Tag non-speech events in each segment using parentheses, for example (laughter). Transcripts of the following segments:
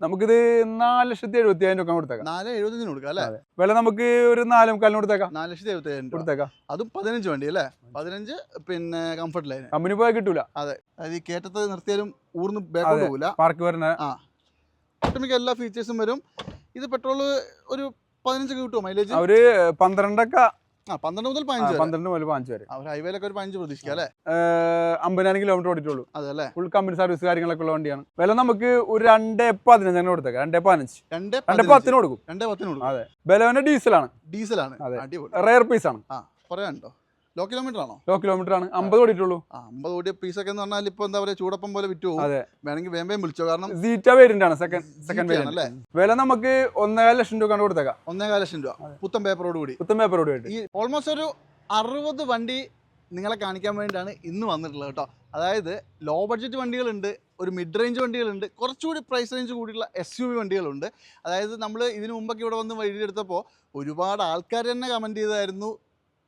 നമുക്കിത് നാല് ലക്ഷത്തി എഴുപത്തി ആയിരം രൂപ കൊടുത്തേക്കാം. നാല് എഴുപതിന് കൊടുക്കാം അല്ലേ. വില നമുക്ക് ഒരു നാല് മുക്കാലിന് കൊടുത്തേക്കാം. നാല് ലക്ഷത്തി എഴുപത്തി അയ്യായിരം കൊടുത്തേക്കാം. അത് പതിനഞ്ച് വണ്ടി അല്ലേ? പതിനഞ്ച് പിന്നെ കംഫർട്ട് ലൈൻ കമ്പനി പോയാൽ കിട്ടൂല. അതെ. അത് ഈ കയറ്റത്ത് നിർത്തിയാലും ഊർന്ന് ബാക്കോട്ട്. പോകില്ല പാർക്ക് വരുന്ന ആ. ഒട്ടുമിക്ക എല്ലാ ഫീച്ചേഴ്സും വരും. ഇത് പെട്രോൾ ഒരു പതിനഞ്ചൊക്കെ കിട്ടുമോ മൈലേജ് ഒരു പന്ത്രണ്ടൊക്കെ പന്ത്രണ്ട് മുതൽ പതിനഞ്ച് പന്ത്രണ്ട് മുതൽ പാഞ്ച് വരെ. ഹൈവേയിലൊക്കെ ഒരു പതിനഞ്ച് പ്രതീക്ഷിക്കാം അല്ലേ? അമ്പതിനായിരം കിലോമീറ്റർ ഓടിയിട്ടുള്ളൂ. അതെ ഫുൾ കമ്പനി സർവീസ് കാര്യങ്ങളൊക്കെ ഉള്ള വണ്ടിയാണ്. വില നമുക്ക് ഒരു രണ്ട് അങ്ങനെ കൊടുത്തേക്കാം. രണ്ട് പതിനഞ്ച്. രണ്ട് പത്തിന് കൊടുക്കും. രണ്ട് പത്തിന് കൊടുക്കും. അതെ. ബലവന്റെ ഡീസലാണ് ഡീസലാണ് അതെ. റയർ പീസ് ആണ്. പറയാനുണ്ടോ ലോ കിലോമീറ്റർ ആണോ ലോ കിലോമീറ്റർ ആണ് അമ്പത് ഓടിയിട്ടുള്ളൂ. അമ്പത് കോടി ഒക്കെ എന്ന് പറഞ്ഞാൽ ഇപ്പൊ എന്താ പറയുക ചൂടപ്പം പോലെ വിറ്റു അതെ. വേണമെങ്കിൽ വേഗം വിളിച്ചോ. കാരണം സീറ്റ വേരിയന്റ് ആണ് സെക്കൻഡ് സെക്കൻഡ് വേരിയന്റ് അല്ലേ? വില നമുക്ക് ഒന്നേകാല ലക്ഷം രൂപ കണ്ടു കൊടുത്തേക്കാം. ഒന്നേകാല ലക്ഷം രൂപ. പുത്തൻ പേപ്പറോട് കൂടി. പുത്തൻ പേപ്പറോട് ആയിട്ട് ഈ ഓൾമോസ്റ്റ് ഒരു അറുപത് വണ്ടി നിങ്ങളെ കാണിക്കാൻ വേണ്ടിയിട്ടാണ് ഇന്ന് വന്നിട്ടുള്ളത് കേട്ടോ. അതായത് ലോ ബഡ്ജറ്റ് വണ്ടികളുണ്ട് ഒരു മിഡ് റേഞ്ച് വണ്ടികളുണ്ട് കുറച്ചുകൂടി പ്രൈസ് റേഞ്ച് കൂടിയുള്ള എസ് യു വി വണ്ടികളുണ്ട്. അതായത് നമ്മൾ ഇതിനു മുമ്പൊക്കെ ഇവിടെ വന്ന് വഴിയെടുത്തപ്പോൾ ഒരുപാട് ആൾക്കാർ തന്നെ കമന്റ് ചെയ്തായിരുന്നു.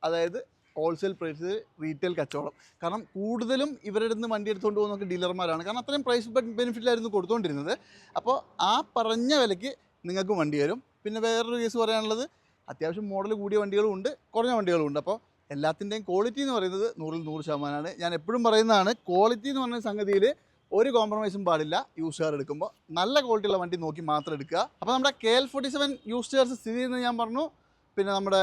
അതായത് ഹോൾസെയിൽ പ്രൈസ് റീറ്റെയിൽ കച്ചവടം. കാരണം കൂടുതലും ഇവരുടെ നിന്ന് വണ്ടി എടുത്തുകൊണ്ട് പോകുന്നൊക്കെ ഡീലർമാരാണ് കാരണം അത്രയും പ്രൈസ് ബെനിഫിറ്റിലായിരുന്നു കൊടുത്തുകൊണ്ടിരുന്നത് അപ്പോൾ ആ പറഞ്ഞ വിലയ്ക്ക് നിങ്ങൾക്ക് വണ്ടി വരും. പിന്നെ വേറൊരു കേസ് പറയാനുള്ളത് അത്യാവശ്യം മോഡൽ കൂടിയ വണ്ടികളും ഉണ്ട് കുറഞ്ഞ വണ്ടികളും ഉണ്ട്. അപ്പോൾ എല്ലാത്തിന്റെയും ക്വാളിറ്റി എന്ന് പറയുന്നത് നൂറിൽ നൂറ് ശതമാനമാണ്. ഞാൻ എപ്പോഴും പറയുന്നതാണ് ക്വാളിറ്റി എന്ന് പറയുന്ന സംഗതിയിൽ ഒരു കോംപ്രമൈസും പാടില്ല. യൂസ് എടുക്കുമ്പോൾ നല്ല ക്വാളിറ്റിയുള്ള വണ്ടി നോക്കി മാത്രം എടുക്കുക. അപ്പോൾ നമ്മുടെ കെ എൽ ഫോർട്ടി സെവൻ സ്ഥിതി ചെയ്യുന്നത് ഞാൻ പറഞ്ഞു പിന്നെ നമ്മുടെ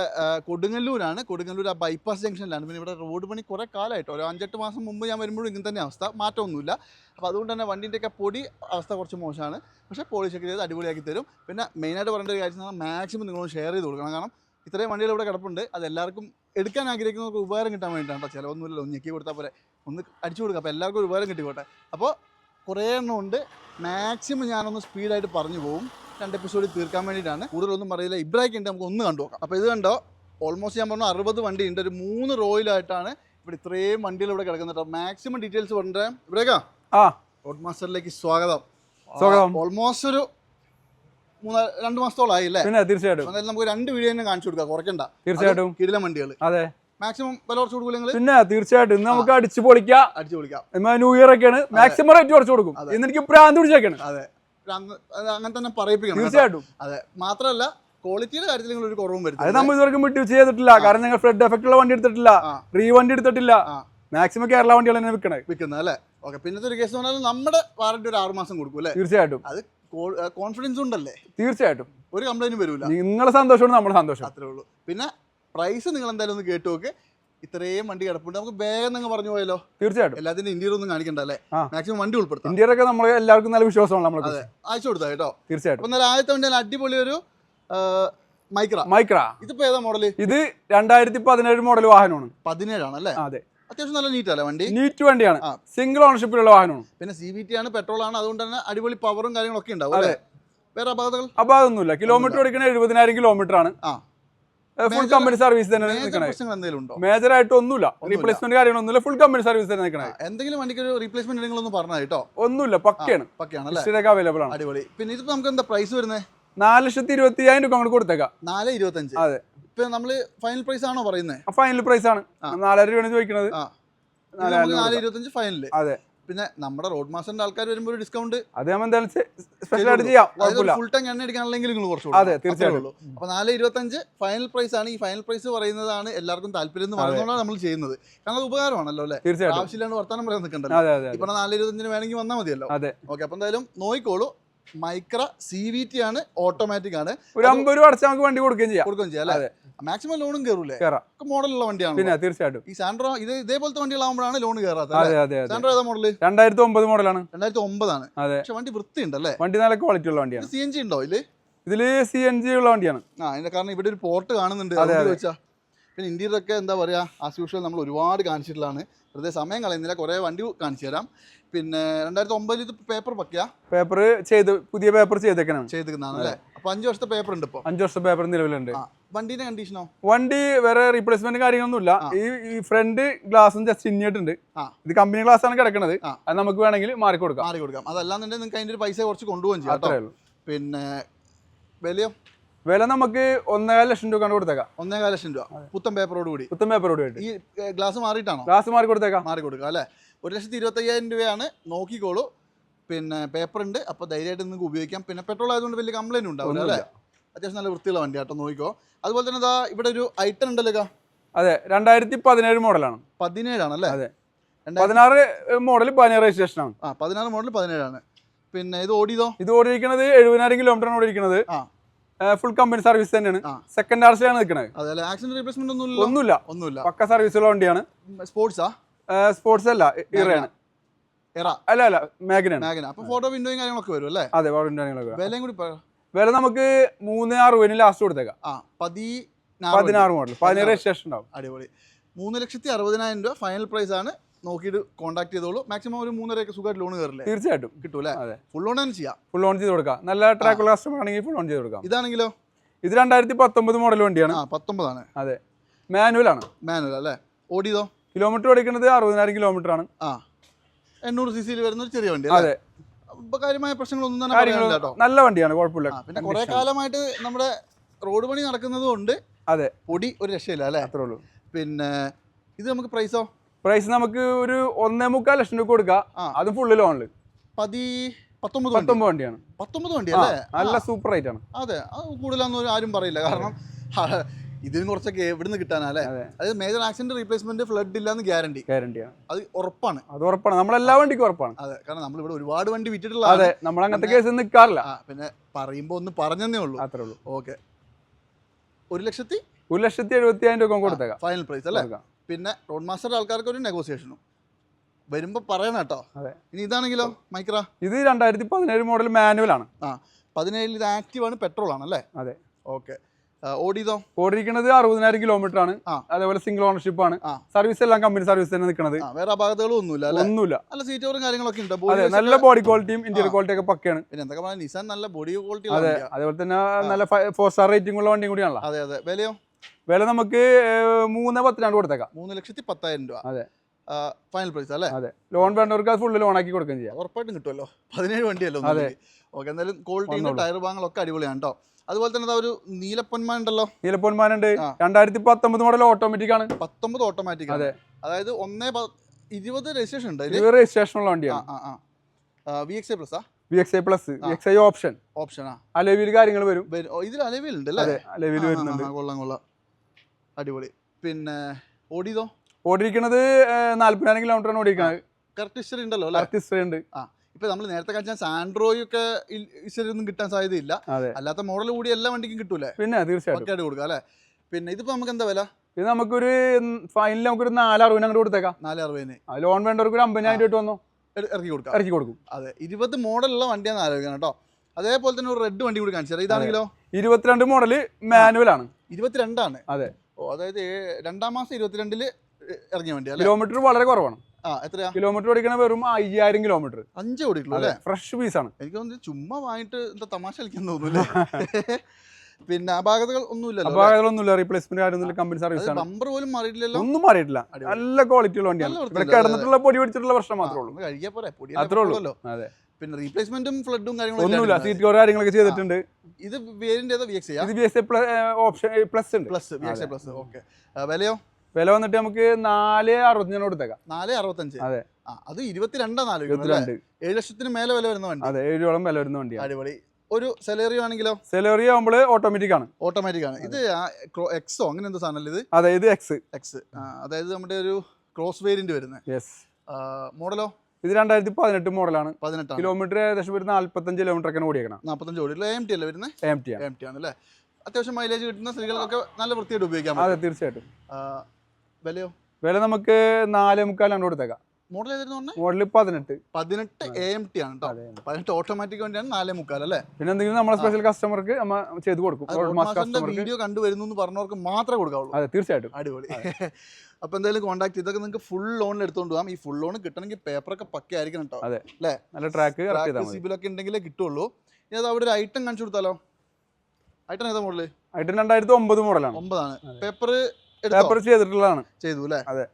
കൊടുങ്ങല്ലൂരാണ്. കൊടുങ്ങല്ലൂർ ആ ബൈപ്പാസ് ജംഗ്ഷനിലാണ്. പിന്നെ ഇവിടെ റോഡ് പണി കുറേ കാലമായിട്ട്. ഒരു അഞ്ചെട്ട് മാസം മുമ്പ് ഞാൻ വരുമ്പോഴും ഇങ്ങനെ തന്നെ അവസ്ഥ. മാറ്റമൊന്നുമില്ല. അപ്പോൾ അതുകൊണ്ട് തന്നെ വണ്ടീന്റെയൊക്കെ പൊടി അവസ്ഥ കുറച്ച് മോശമാണ്. പക്ഷേ പോളിഷൊക്കെ ചെയ്ത് അടിപൊളിയാക്കി തരും. പിന്നെ മെയിനായിട്ട് പറയേണ്ട ഒരു കാര്യം മാക്സിമം നിങ്ങളൊന്ന് ഷെയർ ചെയ്ത് കൊടുക്കണം. കാരണം ഇത്രയും വണ്ടികൾ ഇവിടെ കിടപ്പുണ്ട്. അത് എല്ലാവർക്കും എടുക്കാൻ ആഗ്രഹിക്കുന്നവർക്ക് ഉപകാരം കിട്ടാൻ വേണ്ടിയിട്ടാണ് കേട്ടോ. ചിലവൊന്നുമില്ല ഒന്ന് ഞെക്കി കൊടുത്താൽ പോലെ ഒന്ന് അടിച്ചു കൊടുക്കുക അപ്പോൾ എല്ലാവർക്കും ഉപകാരം കിട്ടിക്കോട്ടെ. അപ്പോൾ കുറേ എണ്ണം ഉണ്ട്. മാക്സിമം ഞാനൊന്ന് സ്പീഡായിട്ട് പറഞ്ഞു പോകും രണ്ട് എപ്പിസോഡിൽ തീർക്കാൻ വേണ്ടിയിട്ടാണ്. കൂടുതലൊന്നും പറയില്ല. ഇബ്രാഹിം ഉണ്ട് നമുക്ക് ഒന്ന് കണ്ടു നോക്കാം. അപ്പോൾ ഇത് കണ്ടോ? ഓൾമോസ്റ്റ് ഞാൻ പറഞ്ഞു അറുപത് വണ്ടി ഉണ്ട്. ഒരു മൂന്ന് റോയിലായിട്ടാണ് ഇവിടെ ഇത്രയും വണ്ടികൾ ഇവിടെ കിടക്കുന്നത് കേട്ടോ. മാക്സിമം ഡീറ്റെയിൽസ് പറഞ്ഞേ ഇബ്രേക്കാ ആ. റോഡ് മാസ്റ്ററിലേക്ക് സ്വാഗതം. സ്വാഗതം. ഓൾമോസ്റ്റ് ഒരു മൂന്ന് രണ്ട് മാസത്തോളമായി അല്ലേ പിന്നെ തീർച്ചയായിട്ടും. അതായത് നമുക്ക് രണ്ട് വീഡിയോ തന്നെ കാണിച്ചു കൊടുക്കാം. കുറയ്ക്കണ്ട. തീർച്ചയായിട്ടും. കിടിലം വണ്ടികൾ അതെ. മാക്സിമം വില കുറച്ച് കൊടുക്കില്ല പിന്നെ തീർച്ചയായിട്ടും ഇന്ന് നമുക്ക് അടിച്ചു പൊളിക്കാം. അടിച്ചു പൊളിക്കാം. ന്യൂ ഇയർ ഒക്കെയാണ്. മാക്സിമം റേറ്റ് കുറച്ച് കൊടുക്കും. എന്നിട്ട് ഇന്ന് എനിക്ക് പ്രാന്ത് പിടിച്ചേക്കാണ്. അത്. അങ്ങനെ തന്നെ പറയിപ്പിക്കണം തീർച്ചയായിട്ടും. അതെ. മാത്രമല്ല ക്വാളിറ്റിയുടെ കാര്യത്തിൽ നിങ്ങൾ ഒരു കുറവും അത് വരുത്തില്ല നമ്മൾ ഇതുവരെ വിട്ട് ചെയ്തിട്ടില്ല. കാരണം ഞങ്ങൾ ഫ്ലഡ് എഫക്ട് ഉള്ള വണ്ടി എടുത്തിട്ടില്ല. റീ വണ്ടി എടുത്തിട്ടില്ല. മാക്സിമം കേരള വണ്ടികൾ തന്നെ വിൽക്കണേ വിൽക്കുന്നത് അല്ലേ? ഓക്കെ പിന്നത്തെ ഒരു കേസ് പറഞ്ഞാൽ നമ്മുടെ വാറണ്ടി ഒരു ആറ് മാസം കൊടുക്കും അല്ലേ? തീർച്ചയായിട്ടും. അത് കോൺഫിഡൻസ് ഉണ്ടല്ലേ? തീർച്ചയായിട്ടും. ഒരു കംപ്ലൈന്റും വരില്ല നിങ്ങളുടെ സന്തോഷമാണ് നമ്മുടെ സന്തോഷം. അത്രേ ഉള്ളൂ. പിന്നെ പ്രൈസ് നിങ്ങൾ എന്തായാലും ഒന്ന് കേട്ടു നോക്ക്. ഇത്രയും വണ്ടി കിടപ്പുണ്ട്. നമുക്ക് വേഗം നിങ്ങൾ പറഞ്ഞു പോയല്ലോ തീർച്ചയായിട്ടും. എല്ലാത്തിന്റെ ഇന്ത്യയിൽ ഒന്നും കാണിക്കണ്ട അല്ലേ? മാക്സിമം വണ്ടി ഉൾപ്പെടുത്താം. ഇന്ത്യയിലൊക്കെ നമ്മൾ എല്ലാവർക്കും നല്ല വിശ്വാസമാണ് നമ്മൾ അതെ. അയച്ചു കൊടുത്താ കേട്ടോ. തീർച്ചയായിട്ടും. എന്നാലും ആദ്യത്തെ വണ്ടി അടിപൊളി ഒരു മൈക്ര. മൈക്ര. ഇതിപ്പോ ഏതാ മോഡൽ ഇത് രണ്ടായിരത്തി പതിനേഴ് മോഡൽ വാഹനമാണ്. പതിനേഴാണ് അല്ലേ? അതെ. അത്യാവശ്യം നല്ല നീറ്റ് അല്ലേ വണ്ടി? നീറ്റ് വണ്ടിയാണ്. സിംഗിൾ ഓണർഷിപ്പിലുള്ള വാഹനമാണ്. പിന്നെ സി വി ടി ആണ് പെട്രോൾ ആണ്. അതുകൊണ്ട് തന്നെ അടിപൊളി പവറും കാര്യങ്ങളൊക്കെ ഉണ്ടാവും അല്ലേ? വേറെ അപകടങ്ങൾ അപ്പൊ അതൊന്നുമില്ല കിലോമീറ്റർ ഓടിക്കണ എഴുപതിനായിരം കിലോമീറ്റർ ആണ്. ആ. ഫുൾ കമ്പനി സർവീസ് തന്നെ ഉണ്ടോ? മേജർ ആയിട്ട് ഒന്നുമില്ല. റീപ്ലേസ്മെന്റ് കാര്യങ്ങളൊന്നുമില്ല ഫുൾ കമ്പനി സർവീസ് തന്നെ നിൽക്കണേ എന്തെങ്കിലും വണ്ടിക്ക് ഒരു റീപ്ലേസ്മെന്റ് നിങ്ങളൊന്ന് പറഞ്ഞാൽ കേട്ടോ. ഒന്നുമില്ല. പക്കയാണ്. പക്കയാണ് അവൈലബിൾ ആണ്. അടിപൊളി. പിന്നെ ഇത് നമുക്ക് എന്താ പ്രൈസ് വരുന്നത് നാല് ലക്ഷത്തി ഇരുപത്തി അയ്യായിരം രൂപ അങ്ങോട്ട് കൊടുത്തേക്കാം. നാല് ഇരുപത്തഞ്ച്. അതെ. ഇപ്പൊ നമ്മൾ ഫൈനൽ പ്രൈസ് ആണോ പറയുന്നത് ഫൈനൽ പ്രൈസ് ആണ്. നാലായിരം രൂപയാണ് ചോദിക്കുന്നത് നാല് ഇരുപത്തഞ്ച് ഫൈനൽ അതെ. പിന്നെ നമ്മുടെ റോഡ് മാസ്റ്ററിന്റെ ആൾക്കാർ വരുമ്പോൾ ഒരു ഡിസ്കൗണ്ട് അത് നമ്മൾ എന്തായാലും സ്പെഷ്യൽ ആയിട്ട് ചെയ്യാം. കുഴപ്പമില്ല. ഫുൾ ടൈം എണ്ണ അടിക്കാണെങ്കിൽ നിങ്ങൾ കുറച്ച് അതെ, തീർച്ചയായിട്ടും. അപ്പൊ നാല് ഇരുപത്തഞ്ച് ഫൈനൽ പ്രൈസ് ആണ്. ഈ ഫൈനൽ പ്രൈസ് പറയുന്നതാണ് എല്ലാവർക്കും താല്പര്യം എന്ന് പറയുന്നതാണ് നമ്മൾ ചെയ്യുന്നത്. കാരണം അത് ഉപകാരമാണല്ലോ അല്ലേ? തീർച്ചയായിട്ടും. ആവശ്യമില്ലാണ്ട് വർത്താനം പറയാൻ നിൽക്കണ്ടല്ലോ. ഇപ്പൊ നാല് ഇരുപത്തഞ്ചിന് വേണമെങ്കിൽ വന്നാൽ മതിയല്ലോ. അതെ. ഓക്കെ അപ്പൊ എന്തായാലും നോയിക്കോളൂ മൈക്ര സി വി ടി ആണ് ഓട്ടോമാറ്റിക് ആണ്. ഒരു അമ്പത് രൂപ അടച്ചാൽ നമുക്ക് വണ്ടി കൊടുക്കുകയും ചെയ്യാം. കൊടുക്കുകയും ചെയ്യാം അല്ലേ? മാക്സിമം ലോണും കയറൂലേ കയറാം മോഡലുള്ള വണ്ടിയാണ് പിന്നെ തീർച്ചയായിട്ടും. ഈ സാൻഡ്രോ ഇത് ഇതേപോലത്തെ വണ്ടികളാകുമ്പോഴാണ് ലോൺ കയറാത്തത് സാൻഡ്രോ ഏതാ മോഡൽ രണ്ടായിരത്തി ഒമ്പത് മോഡലാണ് രണ്ടായിരത്തി ഒമ്പതാണ് പക്ഷെ വണ്ടി വൃത്തി വൃത്തിയുണ്ടല്ലേ? വണ്ടി നല്ല ക്വാളിറ്റി ഉള്ള വണ്ടിയാണ്. സി എൻ ജി ഉണ്ടോ ഇതിൽ? ഇതിൽ സി എൻ ജി ഉള്ള വണ്ടിയാണ്. ആ അതിന്റെ കാരണം ഇവിടെ ഒരു പോർട്ട് കാണുന്നുണ്ട്. ചോദിച്ചാ. പിന്നെ ഇന്ത്യയിലൊക്കെ എന്താ പറയുക ആസ് യൂഷ്വൽ നമ്മൾ ഒരുപാട് കാണിച്ചിട്ടുള്ളതാണ്. വെറുതെ സമയം കളയുന്നില്ല കുറേ വണ്ടി കാണിച്ചു തരാം. പിന്നെ രണ്ടായിരത്തി ഒമ്പതിൽ ഇത് പേപ്പർ പക്കിയ പേപ്പർ ചെയ്ത് പുതിയ പേപ്പർ ചെയ്തേക്കണം ചെയ്തിരിക്കുന്നതാണ് അല്ലേ? അപ്പൊ അഞ്ച് വർഷത്തെ പേപ്പർ ഉണ്ട് ഇപ്പോൾ അഞ്ച് വർഷത്തെ പേപ്പർ നിലവിലുണ്ട്. വണ്ടീന്റെ കണ്ടീഷനോ വണ്ടി വേറെ റീപ്ലേസ്മെന്റ് കാര്യങ്ങളൊന്നുമില്ല. ഇല്ല ഈ ഫ്രണ്ട് ഗ്ലാസും ജസ്റ്റ് ഇന്നിട്ടുണ്ട്. ഇത് കമ്പനി ഗ്ലാസ് ആണ് കിടക്കുന്നത് അത് നമുക്ക് വേണമെങ്കിൽ മാറി കൊടുക്കാം. മാറി കൊടുക്കാം. അതല്ലാന്നുണ്ടെങ്കിൽ നിങ്ങൾക്ക് അതിന്റെ ഒരു പൈസ കുറച്ച് കൊണ്ടുപോകും ചെയ്യാം പിന്നെ വിലയോ? വില നമുക്ക് ഒന്നേകാല ലക്ഷം രൂപ കൊടുത്തേക്കാം. ഒന്നേകാല ലക്ഷം രൂപ. പുത്തൻ പേപ്പറോട് കൂടി. പുത്തൻ പേപ്പറോട് കൂടി. ഈ ഗ്ലാസ് മാറിയിട്ടാണോ? ഗ്ലാസ് മാറി കൊടുത്തേക്കാം. മാറി കൊടുക്കാം അല്ലേ? ഒരു ലക്ഷത്തി ഇരുപത്തയ്യായിരം രൂപയാണ്. നോക്കിക്കോളൂ. പിന്നെ പേപ്പർ ഉണ്ട്. അപ്പോൾ ധൈര്യമായിട്ട് നിങ്ങൾക്ക് ഉപയോഗിക്കാം. പിന്നെ പെട്രോൾ ആയതുകൊണ്ട് വലിയ കംപ്ലൈന്റ് ഉണ്ടാവില്ല അല്ലേ? അത്യാവശ്യം നല്ല വൃത്തിയുള്ള വണ്ടി കേട്ടോ നോക്കിക്കോ. അതുപോലെ തന്നെ ഇതാ ഇവിടെ ഒരു ഐറ്റം ഉണ്ടല്ലോ. അതെ രണ്ടായിരത്തി പതിനേഴ് മോഡലാണ്. പതിനേഴാണ് അല്ലേ അതെ. പതിനാറ് മോഡൽ പതിനാറ് രജിസ്ട്രേഷൻ ആണ്. ആ പതിനാറ് മോഡൽ പതിനേഴാണ്. പിന്നെ ഇത് ഓടിയതോ? ഇത് ഓടിയിരിക്കുന്നത് എഴുപതിനായിരം കിലോമീറ്റർ ആണ് ഓടിയിരിക്കുന്നത്. ഫുൾ കമ്പനി സർവീസ് തന്നെയാണ്. സെക്കൻഡ് ആർസിലാണ് നിൽക്കുന്നത് അതല്ലേ ആക്സിഡന്റ് റീപ്ലേസ്മെന്റ് ഒന്നും ഇല്ലല്ലോ ഒന്നുമില്ല. ഒന്നുമില്ല. പക്ക സർവീസുള്ള വണ്ടിയാണ്. സ്പോർട്സാ സ്പോർട്സ് അല്ല ഇറയാണ്. അല്ല അല്ല മാഗനാണ് മാഗ്ന അപ്പൊ ഫോട്ടോ വിൻഡോയും കാര്യങ്ങളൊക്കെ വരും അല്ലേ അതെ വിൻഡോ കാര്യങ്ങളൊക്കെ വിലയും കൂടി വില നമുക്ക് മൂന്ന് അറുപതിന് ലാസ്റ്റ് കൊടുത്തേക്കാം. ആ പതിനാറ് പതിനാറ് മോഡൽ പതിനേഴ്. രജിസ്ട്രേഷൻ ഉണ്ടാവും അടിപൊളി. മൂന്ന് ലക്ഷത്തി അറുപതിനായിരം രൂപ ഫൈനൽ പ്രൈസ് ആണ്. നോക്കിയിട്ട് കോൺടാക്ട് ചെയ്തോളൂ. മാക്സിമം ഒരു മൂന്നരയൊക്കെ സുഖമായിട്ട് ലോൺ കയറില്ലേ? തീർച്ചയായിട്ടും. കിട്ടൂല അതെ. ഫുൾ ഓൺ തന്നെ ചെയ്യാം. ഫുൾ ഓൺ ചെയ്ത് കൊടുക്കാം. നല്ല ട്രാക്കുള്ള കസ്റ്റമർ ആണെങ്കിൽ ഫുൾ ഓൺ ചെയ്ത് കൊടുക്കാം. ഇതാണെങ്കിലോ? ഇത് രണ്ടായിരത്തി പത്തൊമ്പത് മോഡൽ വണ്ടിയാണ്. ആ പത്തൊമ്പതാണ്. അതെ. മാനുവൽ ആണ്. മാനുവൽ അല്ലേ? ഓടിയതോ? കിലോമീറ്റർ ഓടിക്കുന്നത് അറുപതിനായിരം കിലോമീറ്റർ ആണ്. ആ. എണ്ണൂറ് സി സിയിൽ വരുന്ന ഒരു ചെറിയ വണ്ടി അതെ. കാര്യമായ പ്രശ്നങ്ങളൊന്നും തന്നെ കാര്യങ്ങൾ പറയാനില്ല കേട്ടോ. നല്ല വണ്ടിയാണ് കുഴപ്പമില്ല. പിന്നെ കുറെ കാലമായിട്ട് നമ്മുടെ റോഡ് പണി നടക്കുന്നത് കൊണ്ട് അതെ. പൊടി ഒരു രക്ഷയില്ല അല്ലേ? അത്രേ ഉള്ളൂ. പിന്നെ ഇത് നമുക്ക് പ്രൈസോ പ്രൈസ് നമുക്ക് ഒരു ഒന്നേ മുക്കാൽ ലക്ഷം രൂപ കൊടുക്കാം. ആ. അത് ഫുള്ള് ലോണിൽ പതി പത്തൊമ്പത് വണ്ടി. പത്തൊമ്പത് വണ്ടിയാണ്. പത്തൊമ്പത് വണ്ടി ആ, അല്ലേ നല്ല സൂപ്പർ റേറ്റ് ആണ്. അതെ. അത് കൂടുതലൊന്നും ആരും പറയില്ല. കാരണം ആ, ഇതിന് കുറച്ചൊക്കെ എവിടെ നിന്ന് കിട്ടാനാ അല്ലേ അതായത് മേജർ ആക്സിഡന്റ് റീപ്ലേസ്മെന്റ് ഫ്ലഡ് ഇല്ലാന്ന് ഗ്യാരണ്ടി ഗ്യാരണ്ടിയാണ് അത് ഉറപ്പാണ്. അത് ഉറപ്പാണ്. നമ്മളെല്ലാ വണ്ടിക്കും ഉറപ്പാണ്. അതെ. കാരണം നമ്മൾ ഇവിടെ ഒരുപാട് വണ്ടി വിറ്റിട്ടുള്ള അതെ. നമ്മൾ അങ്ങനത്തെ കേസ് നിൽക്കാറില്ല. പിന്നെ പറയുമ്പോ ഒന്ന് പറഞ്ഞതേ ഉള്ളൂ. അത്രേ ഉള്ളൂ. ഓക്കെ. ഒരു ലക്ഷത്തി? ഒരു ലക്ഷത്തി എഴുപത്തി ആയിരം രൂപ കൊടുത്തേക്കാം. ഫൈനൽ പ്രൈസ് അല്ലേ? പിന്നെ റോഡ് മാസ്റ്റർ ആൾക്കാർക്ക് ഒരു നെഗോസിയേഷനും വരുമ്പോ പറയണം കേട്ടോ. അതെ. ഇനി ഇതാണെങ്കിലോ മൈക്ര? ഇത് രണ്ടായിരത്തി പതിനേഴ് മോഡൽ മാനുവൽ ആണ്. ആ പതിനേഴിൽ ഇത് ആക്റ്റീവ് ആണ് പെട്രോൾ ആണ് അല്ലേ? അതെ. ഓക്കെ. ഓടിയതോ? ഓടിയിരിക്കുന്നത് അറുപതിനായിരം കിലോമീറ്റർ ആണ്. അതേപോലെ സിംഗിൾ ഓണർഷിപ്പ് ആണ്. സർവീസ് എല്ലാം കമ്പനി സർവീസ് തന്നെ നിൽക്കുന്നത് വേറെ അപകടങ്ങളും ഒന്നുമില്ല ഒന്നുമില്ല. നല്ല സീറ്റോറും കാര്യങ്ങളൊക്കെ ഉണ്ട്. നല്ല ബോഡി ക്വാളിറ്റിയും ഇന്റീരിയർ. ക്വാളിറ്റി ഒക്കെ പക്കയാണ്. പിന്നെ എന്തൊക്കെ പറഞ്ഞാൽ നിസാൻ നല്ല ബോഡി ക്വാളിറ്റി അതെ അതേപോലെ തന്നെ നല്ല ഫോർ സ്റ്റാർ റേറ്റിംഗ് ഉള്ള വണ്ടിയും കൂടിയാണ് അതെ അതെ. വിലയോ? വില നമുക്ക് മൂന്ന് പത്തിനാണ് കൊടുത്തേക്കാം. മൂന്ന് ലക്ഷത്തി പത്തായിരം രൂപ. അതെ. ഫൈനൽ പ്രൈസ് അല്ലേ? അതെ. ലോൺ വേണ്ടവർക്ക് അത് ഫുള്ള് ലോൺ ആക്കി കൊടുക്കുകയും ചെയ്യാം. ഉറപ്പായിട്ടും കിട്ടുമല്ലോ. പതിനേഴ് വണ്ടിയല്ലോ അതെ. ഓക്കെ എന്തായാലും ക്വാളിറ്റി ടയർ ഭാഗങ്ങളൊക്കെ അടിപൊളിയാണ് കേട്ടോ. അതുപോലെ തന്നെ ഒരു നീലപ്പൊന്മാൻ ഉണ്ടല്ലോ. നീലപ്പൊന്മാൻ ഉണ്ട് രണ്ടായിരത്തി പത്തൊമ്പത് മോഡൽ ഓട്ടോമാറ്റിക് ആണ്. പത്തൊമ്പത് ഓട്ടോമാറ്റിക് അതെ. അതായത് ഒന്നേ ഇരുപത് രജിസ്ട്രേഷൻ ഉണ്ട് ഇരുപത് രജിസ്ട്രേഷൻ ഉള്ള വണ്ടിയാണ്. ആ ആ വി എക്സ് ഐ പ്ലസ് ആ? വി എക്സ് ഐ പ്ലസ് ആ. V X I option option Alavil കാര്യങ്ങൾ വരും. ഇതിൽ അലവിൽ ഉണ്ട് അല്ലേ? ആ, ആ, വരുന്നുണ്ട്. കൊള്ളാം കൊള്ളാം. അടിപൊളി. പിന്നെ ഓടിയതോ? ഓടിയിരിക്കുന്നത് നാല്പതിനായിരം കിലോമീറ്റർ ആണ് ഓടിയിരിക്കുന്നത്. കറക്റ്റ് ഹിസ്റ്ററി ഉണ്ടല്ലോ കറക്റ്റ് ഹിസ്റ്ററി ഉണ്ട്. ഇപ്പൊ നമ്മൾ നേരത്തെ കാണിച്ച സാൻഡ്രോയൊക്കെ ഒക്കെ ഒന്നും കിട്ടാൻ സാധ്യതയില്ല. അല്ലാത്ത മോഡൽ കൂടി എല്ലാ വണ്ടിക്കും കിട്ടൂലേ പിന്നെ തീർച്ചയായിട്ടും. കൊടുക്കാം അല്ലേ? പിന്നെ ഇതിപ്പോ നമുക്ക് എന്താ വില? ഇത് നമുക്കൊരു ഫൈനൽ നമുക്കൊരു നാല് അറുപതിന് അങ്ങോട്ട് കൊടുത്തേക്കാം. നാലാറ് അറുപതിന് ആ ലോൺ വേണ്ടവർക്ക് ഒരു അമ്പതിനായിരം രൂപ വന്നു? ഇറക്കി കൊടുക്കാം. ഇറക്കി കൊടുക്കും. അതെ. ഇരുപത് മോഡലുള്ള വണ്ടിയാണ് ആലോചിക്കണം കേട്ടോ. അതേപോലെ തന്നെ ഒരു റെഡ് വണ്ടി കൂടി കാണിച്ചു ഇതാണെങ്കിലോ ഇരുപത്തിരണ്ട് മോഡൽ മാനുവൽ ആണ്. ഇരുപത്തിരണ്ടാണ്. അതെ. ഓ അതായത് രണ്ടാം മാസം ഇരുപത്തിരണ്ടിൽ ഇറങ്ങിയ വണ്ടി കിലോമീറ്റർ വളരെ കുറവാണ്. കിലോമീറ്റർ ഓടിക്കണ വെറും അയ്യായിരം കിലോമീറ്റർ. അഞ്ചേ ഓടിയിട്ടുള്ളൂ അല്ലേ? ഫ്രഷ് ആണ്. എനിക്ക് തോന്നുന്നു ചുമ്മാ വാങ്ങിട്ട് എന്താ തമാശ കളിക്കാൻ തോന്നുന്നു പിന്നെ അപാകതകൾ ഒന്നുമില്ലല്ലോ അപാകതകൾ ഒന്നുമില്ല റീപ്ലേസ്മെന്റ് കാര്യമൊന്നുമില്ല കമ്പനി സർവീസ് ആണ്. നമ്പർ പോലും മാറിയിട്ടില്ലല്ലോ? ഒന്നും മാറിയിട്ടില്ല. നല്ല ക്വാളിറ്റി ഉള്ള വണ്ടിയാണ്. ഇവിടെ കിടന്നിട്ടുള്ള പൊടി പിടിച്ചിട്ടുള്ള പ്രശ്നം മാത്രമേ ഉള്ളൂ. കഴിക്കാൻ പോരെ പൊടി അത്രേ ഉള്ളൂ. അതെ. പിന്നെ റീപ്ലേസ്മെന്റും ഫ്ലഡും കാര്യങ്ങളും ഒന്നുമില്ല സീറ്റ് കവർ കാര്യങ്ങളൊക്കെ ചെയ്തിട്ടുണ്ട്. ഇത് വേരിന്റെ ഏതാ വി എക്സ് ഇത് V X plus option plus ഉണ്ട്. Plus V X plus okay വിലയോ? വില വന്നിട്ട് നമുക്ക് നാല് അറുപത്തിനാണ് കൊടുത്തേക്കാം. നാല് അറുപത്തഞ്ച് അതെ. അത് ആലോചിക്കുന്നത് ഇരുപത്തിരണ്ട്. ഏഴ് ലക്ഷത്തിന് മേലെ വില വരുന്ന വണ്ടി. അതെ ഏഴോളം വില വരുന്ന വണ്ടിയാണ്. അടിപൊളി. ഒരു സെലേറിയോ ആണെങ്കിലോ? സെലറി ആകുമ്പോൾ ഓട്ടോമാറ്റിക് ആണ്. ഓട്ടോമാറ്റിക് ആണ്. ഇത് എക്സോ അങ്ങനെ എന്താ സാധനം ഇത്? അതെ ഇത് എക്സ് എക്സ് അതായത് നമ്മുടെ ഒരു ക്രോസ് വേരിയന്റ് വരുന്നത് യെസ് മോഡലോ? ഇത് രണ്ടായിരത്തി പതിനെട്ട് മോഡലാണ്. പതിനെട്ട് കിലോമീറ്റർ ഏകദേശം ഒരു നാല്പത്തഞ്ച് കിലോമീറ്റർ ഒക്കെ ഓടിയേക്കണം നാൽപ്പത്തഞ്ച് ഓടി. എം ടി അല്ലേ വരുന്നത് എം ടി ആണ്. എം ടി ആണ് അല്ലേ? അത്യാവശ്യം മൈലേജ് കിട്ടുന്ന സ്ത്രീകൾക്കൊക്കെ നല്ല വൃത്തിയായിട്ട് ഉപയോഗിക്കാം അതെ തീർച്ചയായിട്ടും. വിലയോ? വില നമുക്ക് നാല് മുക്കാലാണ് കൊടുത്തേക്കാം. മോഡൽ ഏതായിരുന്നു മോഡൽ പതിനെട്ട്. പതിനെട്ട് എ എം ടി ആണ് കേട്ടോ പതിനെട്ട് ഓട്ടോമാറ്റിക് വണ്ടിയാണ് നാലേ മുക്കാൽ അല്ലേ? പിന്നെ എന്തെങ്കിലും നമ്മളെ സ്പെഷ്യൽ കസ്റ്റമർക്ക് നമ്മ ചെയ്ത് കൊടുക്കും. വീഡിയോ കണ്ടുവരുന്നു എന്ന് പറഞ്ഞവർക്ക് മാത്രമേ കൊടുക്കാവുള്ളൂ. അതെ തീർച്ചയായിട്ടും. അടിപൊളി. (laughs) അപ്പോൾ എന്തായാലും കോൺടാക്ട് ഇതൊക്കെ നിങ്ങൾക്ക് ഫുൾ ലോണിൽ എടുത്തോണ്ട് പോകാം. ഈ ഫുൾ ലോൺ കിട്ടണമെങ്കിൽ പേപ്പറൊക്കെ പക്ക ആയിരിക്കണം കേട്ടോ അതെ. അല്ലേ? നല്ല ട്രാക്ക് സിബിലൊക്കെ ഉണ്ടെങ്കിലേ കിട്ടുള്ളൂ. ഇനി അവിടെ ഒരു ഐറ്റം കാണിച്ചു കൊടുത്താലോ? ഐറ്റം ഏതാ മോഡൽ? ഐറ്റം രണ്ടായിരത്തി ഒമ്പത് മോഡലാണ് ഒമ്പതാണ്. പേപ്പർ പേപ്പർ ചെയ്തിട്ടുള്ളതാണ്. ചെയ്തു അല്ലേ അതെ.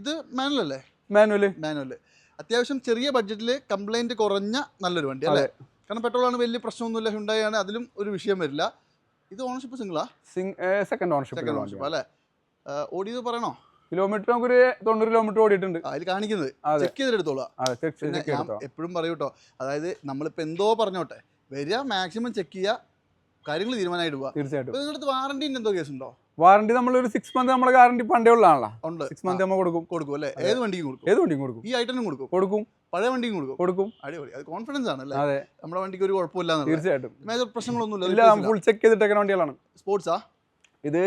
ഇത് മാനുവൽ അല്ലേ മാനുവൽ മാനുവൽ അത്യാവശ്യം ചെറിയ ബഡ്ജറ്റിൽ കംപ്ലൈന്റ് കുറഞ്ഞ നല്ലൊരു വണ്ടി അല്ലേ? കാരണം പെട്രോൾ ആണ് വലിയ പ്രശ്നമൊന്നുമില്ല ഹുണ്ടായി ആണ് അതിലും ഒരു വിഷയം വരില്ല. ഇത് ഓണർഷിപ്പ് സിംഗിളാ സെക്കൻഡ് ഓണർഷിപ്പ് സെക്കൻഡ് ഓണർഷിപ്പ് അല്ലേ? ഓടിയത് പറയണോ? കിലോമീറ്റർ നമുക്കൊരു തൊണ്ണൂറ് കിലോമീറ്റർ ഓടിയിട്ടുണ്ട്. അതിൽ കാണിക്കുന്നത്. ചെക്ക് ചെയ്തെടുത്തോളാം എപ്പോഴും പറയൂ കേട്ടോ അതായത് നമ്മളിപ്പോൾ എന്തോ പറഞ്ഞോട്ടെ വരിക മാക്സിമം ചെക്ക് ചെയ്യുക കാര്യങ്ങൾ തീരുമാനമായിട്ട് പോവാ തീർച്ചയായിട്ടും. നിങ്ങളുടെ വാറണ്ടിന്റെ എന്തോ കേസ് ഉണ്ടോ? വാറണ്ടി ഒരു സിക്സ് മന്ത് നമ്മളെ ഗ്യാരണ്ടി പണ്ടേ ഉള്ളതാണല്ലോ. ഉണ്ട്. സിക്സ് മന്ത് നമ്മൾ കൊടുക്കും. കൊടുക്കും അല്ലേ? ഏത് വണ്ടിക്കും കൊടുക്കും? ഏത് വണ്ടിയും കൊടുക്കും? ഈ ഐറ്റനും കൊടുക്കും. കൊടുക്കും. പഴയ വണ്ടിയും കൊടുക്കും. കൊടുക്കും. അടിപൊളി. അത് കോൺഫിഡൻസ് ആണ് അല്ലേ? അതെ. നമ്മുടെ വണ്ടിക്ക് ഒരു കുഴപ്പമില്ല തീർച്ചയായിട്ടും. മേജർ പ്രശ്നങ്ങളൊന്നുമില്ല. ഇല്ല ഫുൾ ചെക്ക് ചെയ്തിട്ടേക്കുന്ന വണ്ടികളാണ്. സ്പോർട്സാ ഇത്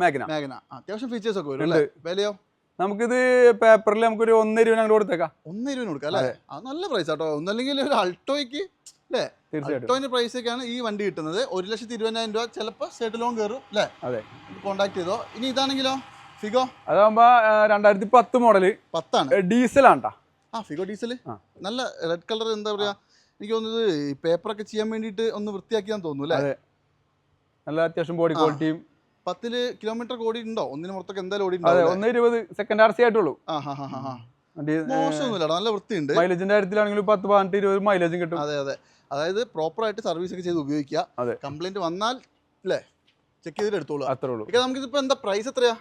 മാഗ്ന മേഘന അത്യാവശ്യം ഫീച്ചേഴ്സ് ഒക്കെ വരും അല്ലേ? വിലയോ? നമുക്കിത് പേപ്പറിൽ നമുക്കൊരു ഒന്ന് ഇരുപത് അങ്ങോട്ട് കൊടുത്തേക്കാം. ഒന്നര രൂപ കൊടുക്കാം അല്ലേ? അത്. നല്ല പ്രൈസ് ആട്ടോ. ഒന്നല്ലെങ്കിൽ ഒരു അൾട്ടോയ്ക്ക് അല്ലേ? തീർച്ചയായിട്ടും. പ്രൈസൊക്കെയാണ് ഈ വണ്ടി കിട്ടുന്നത്. ഒരു ലക്ഷത്തി ഇരുപതിനായിരം രൂപ ചിലപ്പോൾ സെറ്റ് ലോൺ കയറും അല്ലേ? അതെ. കോൺടാക്ട് ചെയ്തോ. ഇനി ഇതാണെങ്കിലോ? ഫിഗോ അതാകുമ്പോ രണ്ടായിരത്തി പത്ത് മോഡൽ പത്താണ്. ഡീസൽ ആണ് ആ ഫിഗോ ഡീസൽ നല്ല റെഡ് കളർ എന്താ പറയാ? എനിക്ക് തോന്നുന്നത് പേപ്പറൊക്കെ ചെയ്യാൻ വേണ്ടിട്ട് ഒന്ന് വൃത്തിയാക്കിയാന്ന് തോന്നുന്നു അല്ലേ? നല്ല അത്യാവശ്യം ബോഡി. ക്വാളിറ്റിയും പത്തിൽ കിലോമീറ്റർ ഓടി ഉണ്ടോ ഒന്നിന് പുറത്തൊക്കെ എന്തായാലും ഓടിയിട്ടുണ്ടോ ഒന്ന് ഇരുപത് സെക്കൻഡ് ആർ സി ആയിട്ടുള്ളൂ. മോശമൊന്നുമില്ല നല്ല വൃത്തിയുണ്ട്. മൈലേജിന്റെ കാര്യത്തിലാണെങ്കിലും പത്ത് പതിനെട്ട് ഇരുപത് മൈലേജും കിട്ടും. അതെ അതെ. അതായത് പ്രോപ്പറായിട്ട് സർവീസ് ഒക്കെ ചെയ്ത് ഉപയോഗിക്കുക. അതെ. കംപ്ലൈന്റ് വന്നാൽ അല്ലേ ചെക്ക് ചെയ്തിട്ട് എടുത്തോളൂ അത്രേ ഉള്ളൂ. നമുക്ക് നമുക്കിതിപ്പോ എന്താ പ്രൈസ് എത്രയാ?